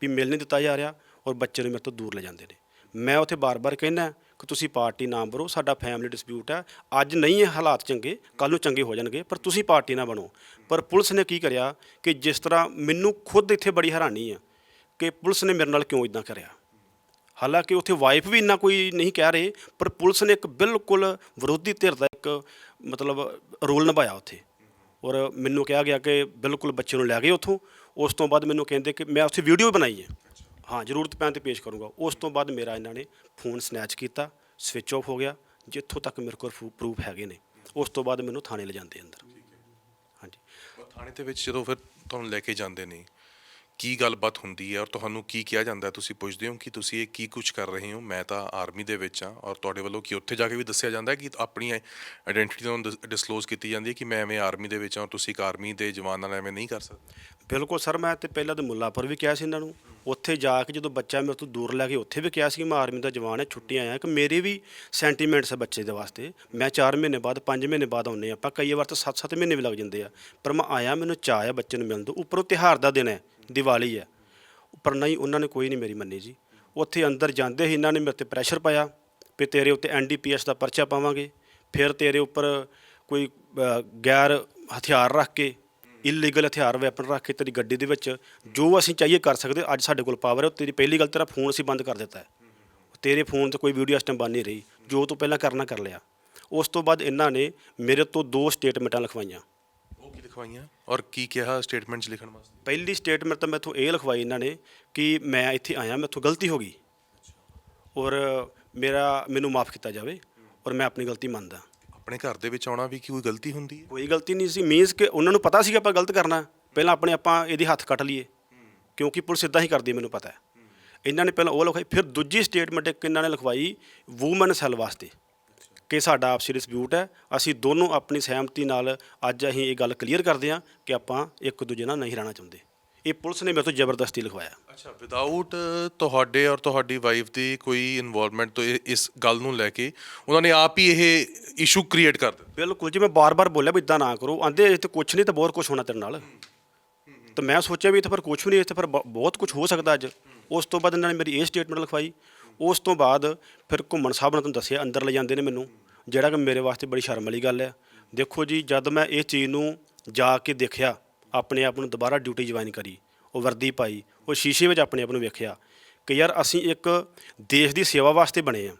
ਵੀ ਮਿਲ ਨਹੀਂ ਦਿੱਤਾ ਜਾ ਰਿਹਾ ਔਰ ਬੱਚੇ ਨੂੰ ਮੇਰੇ ਤੋਂ ਦੂਰ ਲੈ ਜਾਂਦੇ ਨੇ। ਮੈਂ ਉੱਥੇ ਬਾਰ-ਬਾਰ ਕਹਿੰਦਾ ਕਿ ਤੁਸੀਂ ਪਾਰਟੀ ਨਾ ਬਣੋ, ਸਾਡਾ ਫੈਮਿਲੀ ਡਿਸਪਿਊਟ ਹੈ। ਅੱਜ ਨਹੀਂ ਇਹ ਹਾਲਾਤ ਚੰਗੇ ਕੱਲ ਨੂੰ ਚੰਗੇ ਹੋ ਜਾਣਗੇ, ਪਰ ਤੁਸੀਂ ਪਾਰਟੀ ਨਾ ਬਣੋ। ਪਰ ਪੁਲਿਸ ਨੇ ਕੀ ਕਰਿਆ ਕਿ ਜਿਸ ਤਰ੍ਹਾਂ ਮੈਨੂੰ ਖੁਦ ਇੱਥੇ ਬੜੀ ਹੈਰਾਨੀ ਆ ਕਿ ਪੁਲਿਸ ਨੇ ਮੇਰੇ ਨਾਲ ਕਿਉਂ ਇਦਾਂ ਕਰਿਆ। ਹਾਲਾਂਕਿ ਉੱਥੇ ਵਾਈਫ ਵੀ ਇੰਨਾ ਕੋਈ ਨਹੀਂ ਕਹਿ ਰਹੇ, ਪਰ ਪੁਲਿਸ ਨੇ ਇੱਕ ਬਿਲਕੁਲ ਵਿਰੋਧੀ ਧਿਰ ਦਾ ਇੱਕ ਮਤਲਬ ਰੋਲ ਨਿਭਾਇਆ ਉੱਥੇ। ਔਰ ਮੈਨੂੰ ਕਿਹਾ ਗਿਆ ਕਿ ਬਿਲਕੁਲ ਬੱਚੇ ਨੂੰ ਲੈ ਗਏ ਉੱਥੋਂ। ਉਸ ਤੋਂ ਬਾਅਦ ਮੈਨੂੰ ਕਹਿੰਦੇ ਕਿ ਮੈਂ ਉੱਥੇ ਵੀਡੀਓ ਬਣਾਈ ਹੈ। ਹਾਂ ਜ਼ਰੂਰਤ ਪੈਣ ਤੇ ਪੇਸ਼ ਕਰੂੰਗਾ। ਉਸ ਤੋਂ ਬਾਅਦ ਮੇਰਾ ਇਹਨਾਂ ਨੇ ਫੋਨ ਸਨੈਚ ਕੀਤਾ ਸਵਿਚ ਆਫ ਹੋ ਗਿਆ ਜਿੱਥੋਂ ਤੱਕ ਮੇਰੇ ਕੋਲ ਪ੍ਰੂਫ ਹੈਗੇ ਨੇ। ਉਸ ਤੋਂ ਬਾਅਦ ਮੈਨੂੰ ਥਾਣੇ ਲਿਜਾਂਦੇ ਅੰਦਰ। ਹਾਂਜੀ। ਥਾਣੇ ਦੇ ਵਿੱਚ ਜਦੋਂ ਫਿਰ ਤੁਹਾਨੂੰ ਲੈ ਕੇ ਜਾਂਦੇ ਨੇ ਕੀ ਗੱਲਬਾਤ ਹੁੰਦੀ ਹੈ ਔਰ ਤੁਹਾਨੂੰ ਕੀ ਕਿਹਾ ਜਾਂਦਾ ਹੈ? ਤੁਸੀਂ ਪੁੱਛਦੇ ਹੋ ਕਿ ਤੁਸੀਂ ਇਹ ਕੀ ਕੁਝ ਕਰ ਰਹੇ ਹੋ? ਮੈਂ ਤਾਂ ਆਰਮੀ ਦੇ ਵਿੱਚ ਆ ਔਰ ਤੁਹਾਡੇ ਵੱਲੋਂ ਕੀ ਉੱਥੇ ਜਾ ਕੇ ਵੀ ਦੱਸਿਆ ਜਾਂਦਾ ਹੈ ਕਿ ਆਪਣੀ ਆਇਡੈਂਟੀਟੀ ਤੁਹਾਨੂੰ ਡਿਸਕਲੋਜ਼ ਕੀਤੀ ਜਾਂਦੀ ਹੈ ਕਿ ਮੈਂ ਐਵੇਂ ਆਰਮੀ ਦੇ ਵਿੱਚ ਆ ਔਰ ਤੁਸੀਂ ਇੱਕ ਆਰਮੀ ਦੇ ਜਵਾਨ ਨਾਲ ਐਵੇਂ ਨਹੀਂ ਕਰ ਸਕਦੇ? ਬਿਲਕੁਲ ਸਰ, ਮੈਂ ਤੇ ਪਹਿਲਾਂ ਤਾਂ ਮੁੱਲਾਪੁਰ ਵੀ ਕਿਹਾ ਸੀ ਇਹਨਾਂ ਨੂੰ। ਉੱਥੇ ਜਾ ਕੇ ਜਦੋਂ ਬੱਚਾ ਮੇਰੇ ਤੋਂ ਦੂਰ ਲੈ ਕੇ ਉੱਥੇ ਵੀ ਕਿਹਾ ਸੀ ਕਿ ਮੈਂ ਆਰਮੀ ਦਾ ਜਵਾਨ ਹੈ ਛੁੱਟੀ ਆਇਆ। ਕਿ ਮੇਰੇ ਵੀ ਸੈਂਟੀਮੈਂਟਸ ਹੈ ਬੱਚੇ ਦੇ ਵਾਸਤੇ। ਮੈਂ 4 ਮਹੀਨੇ ਬਾਅਦ 5 ਮਹੀਨੇ ਬਾਅਦ ਆਉਂਦੇ ਆਪਾਂ ਕਈ ਵਾਰ ਤਾਂ 7-7 ਮਹੀਨੇ ਵੀ ਲੱਗ ਜਾਂਦੇ ਆ। ਪਰ ਮੈਂ ਆਇਆ, ਮੈਨੂੰ ਚਾਅ ਆ ਬੱਚੇ ਨੂੰ ਮਿਲਣ ਤੋਂ। ਉੱਪਰੋਂ ਤਿਉਹਾਰ ਦਾ ਦਿਨ ਹੈ, ਦੀਵਾਲੀ ਹੈ। ਪਰ ਨਹੀਂ, ਉਹਨਾਂ ਨੇ ਕੋਈ ਨਹੀਂ ਮੇਰੀ ਮੰਨੀ ਜੀ। ਉੱਥੇ ਅੰਦਰ ਜਾਂਦੇ ਹੀ ਇਹਨਾਂ ਨੇ ਮੇਰੇ ਤੇ ਪ੍ਰੈਸ਼ਰ ਪਾਇਆ ਵੀ ਤੇਰੇ ਉੱਤੇ ਐਨਡੀਪੀਐਸ ਦਾ ਪਰਚਾ ਪਾਵਾਂਗੇ। ਫਿਰ ਤੇਰੇ ਉੱਪਰ ਕੋਈ ਗੈਰ ਹਥਿਆਰ ਰੱਖ ਕੇ ਇਲੀਗਲ ਹਥਿਆਰ ਵੈਪਨ ਰੱਖ ਕੇ ਤੇਰੀ ਗੱਡੀ ਦੇ ਵਿੱਚ ਜੋ ਅਸੀਂ ਚਾਹੀਏ ਕਰ ਸਕਦੇ ਅੱਜ ਸਾਡੇ ਕੋਲ ਪਾਵਰ ਹੈ ਉਹ ਤੇਰੀ ਪਹਿਲੀ ਗੱਲ ਤੇਰਾ ਫੋਨ ਅਸੀਂ ਬੰਦ ਕਰ ਦਿੱਤਾ ਹੈ। ਤੇਰੇ ਫੋਨ ਤੇ ਕੋਈ ਵੀਡੀਓ ਇਸ ਟਾਈਮ ਬੰਦ ਨਹੀਂ ਰਹੀ ਜੋ ਤੂੰ ਪਹਿਲਾਂ ਕਰਨਾ ਕਰ ਲਿਆ। ਉਸ ਤੋਂ ਬਾਅਦ ਇਹਨਾਂ ਨੇ ਮੇਰੇ ਤੋਂ ਦੋ ਸਟੇਟਮੈਂਟਾਂ ਲਿਖਵਾਈਆਂ। ਉਹ ਕੀ ਲਿਖਵਾਈਆਂ? ਔਰ ਕੀ ਕਿਹਾ ਸਟੇਟਮੈਂਟ 'ਚ ਲਿਖਣ ਵਾਸਤੇ? ਪਹਿਲੀ ਸਟੇਟਮੈਂਟ ਤਾਂ ਮੈਥੋਂ ਇਹ ਲਿਖਵਾਈ ਇਹਨਾਂ ਨੇ ਕਿ ਮੈਂ ਇੱਥੇ ਆਇਆ ਮੈਥੋਂ ਗਲਤੀ ਹੋ ਗਈ। ਔਰ ਮੇਰਾ ਮੈਨੂੰ ਮਾਫ ਕੀਤਾ ਜਾਵੇ ਔਰ ਮੈਂ ਆਪਣੀ ਗਲਤੀ ਮੰਨਦਾ। ਆਪਣੇ ਘਰ ਦੇ ਵਿੱਚ ਆਉਣਾ ਵੀ ਕੀ ਕੋਈ ਗਲਤੀ ਹੁੰਦੀ ਹੈ? ਕੋਈ ਗਲਤੀ ਨਹੀਂ ਸੀ। ਮੀਨਸ ਕਿ ਉਹਨਾਂ ਨੂੰ ਪਤਾ ਸੀ ਕਿ ਆਪਾਂ ਗਲਤ ਕਰਨਾ ਪਹਿਲਾਂ ਆਪਣੇ ਆਪਾਂ ਇਹਦੇ ਹੱਥ ਕੱਟ ਲਈਏ। ਕਿਉਂਕਿ ਪੁਲਿਸ ਇਦਾਂ ਹੀ ਕਰਦੀ ਹੈ, ਮੈਨੂੰ ਪਤਾ ਹੈ। ਇਹਨਾਂ ਨੇ ਪਹਿਲਾਂ ਉਹ ਲਿਖਵਾਈ। ਫਿਰ ਦੂਜੀ ਸਟੇਟਮੈਂਟ ਇੱਕ ਇਹਨਾਂ ਨੇ ਲਿਖਵਾਈ ਵੂਮਨ ਸੈੱਲ ਵਾਸਤੇ ਕਿ ਸਾਡਾ ਆਪਸੀ ਡਿਸਪਿਊਟ ਹੈ। ਅਸੀਂ ਦੋਨੋਂ ਆਪਣੀ ਸਹਿਮਤੀ ਨਾਲ ਅੱਜ ਅਸੀਂ ਇਹ ਗੱਲ ਕਲੀਅਰ ਕਰਦੇ ਹਾਂ ਕਿ ਆਪਾਂ ਇੱਕ ਦੂਜੇ ਨਾਲ ਨਹੀਂ ਰਹਿਣਾ ਚਾਹੁੰਦੇ। ਇਹ ਪੁਲਿਸ ਨੇ ਮੇਰੇ ਤੋਂ ਜ਼ਬਰਦਸਤੀ ਲਿਖਵਾਇਆ। ਅੱਛਾ ਵਿਦਆਊਟ ਤੁਹਾਡੇ ਔਰ ਤੁਹਾਡੀ ਵਾਈਫ ਦੀ ਕੋਈ ਇਨਵੋਲਵਮੈਂਟ ਤੋਂ ਇਹ- ਇਸ ਗੱਲ ਨੂੰ ਲੈ ਕੇ ਉਹਨਾਂ ਨੇ ਆਪ ਹੀ ਇਹ ਇਸ਼ੂ ਕ੍ਰੀਏਟ ਕਰ ਦਿੱਤਾ। ਬਿਲਕੁਲ ਜੀ ਮੈਂ ਬਾਰ-ਬਾਰ ਬੋਲਿਆ ਵੀ ਇਦਾਂ ਨਾ ਕਰੋ। ਆਂਦੇ ਇੱਥੇ ਕੁਝ ਨਹੀਂ ਤਾਂ ਬਹੁਤ ਕੁਝ ਹੋਣਾ ਤੇਰੇ ਨਾਲ। ਤਾਂ ਮੈਂ ਸੋਚਿਆ ਵੀ ਇੱਥੇ ਪਰ ਕੁਝ ਵੀ ਨਹੀਂ ਇੱਥੇ ਪਰ ਬ- ਬਹੁਤ ਕੁਝ ਹੋ ਸਕਦਾ ਅੱਜ। ਉਸ ਤੋਂ ਬਾਅਦ ਇਹਨਾਂ ਨੇ ਮੇਰੀ ਇਹ ਸਟੇਟਮੈਂਟ ਲਿਖਵਾਈ। ਉਸ ਤੋਂ ਬਾਅਦ ਫਿਰ ਘੁੰਮਣ ਸਾਹਿਬ ਨੇ ਤੁਹਾਨੂੰ ਦੱਸਿਆ ਅੰਦਰ ਲੈ ਜਾਂਦੇ ਨੇ ਮੈਨੂੰ। ਜਿਹੜਾ ਕਿ ਮੇਰੇ ਵਾਸਤੇ ਬੜੀ ਸ਼ਰਮ ਵਾਲੀ ਗੱਲ ਹੈ। ਦੇਖੋ ਜੀ ਜਦ ਮੈਂ ਇਹ ਚੀਜ਼ ਨੂੰ ਜਾ ਕੇ ਦੇਖਿਆ ਆਪਣੇ ਆਪ ਨੂੰ ਦੁਬਾਰਾ ਡਿਊਟੀ ਜੁਆਇਨ ਕਰੀ, ਉਹ ਵਰਦੀ ਪਾਈ, ਉਹ ਸ਼ੀਸ਼ੇ ਵਿੱਚ ਆਪਣੇ ਆਪ ਨੂੰ ਵੇਖਿਆ ਕਿ ਯਾਰ ਅਸੀਂ ਇੱਕ ਦੇਸ਼ ਦੀ ਸੇਵਾ ਵਾਸਤੇ ਬਣੇ ਆ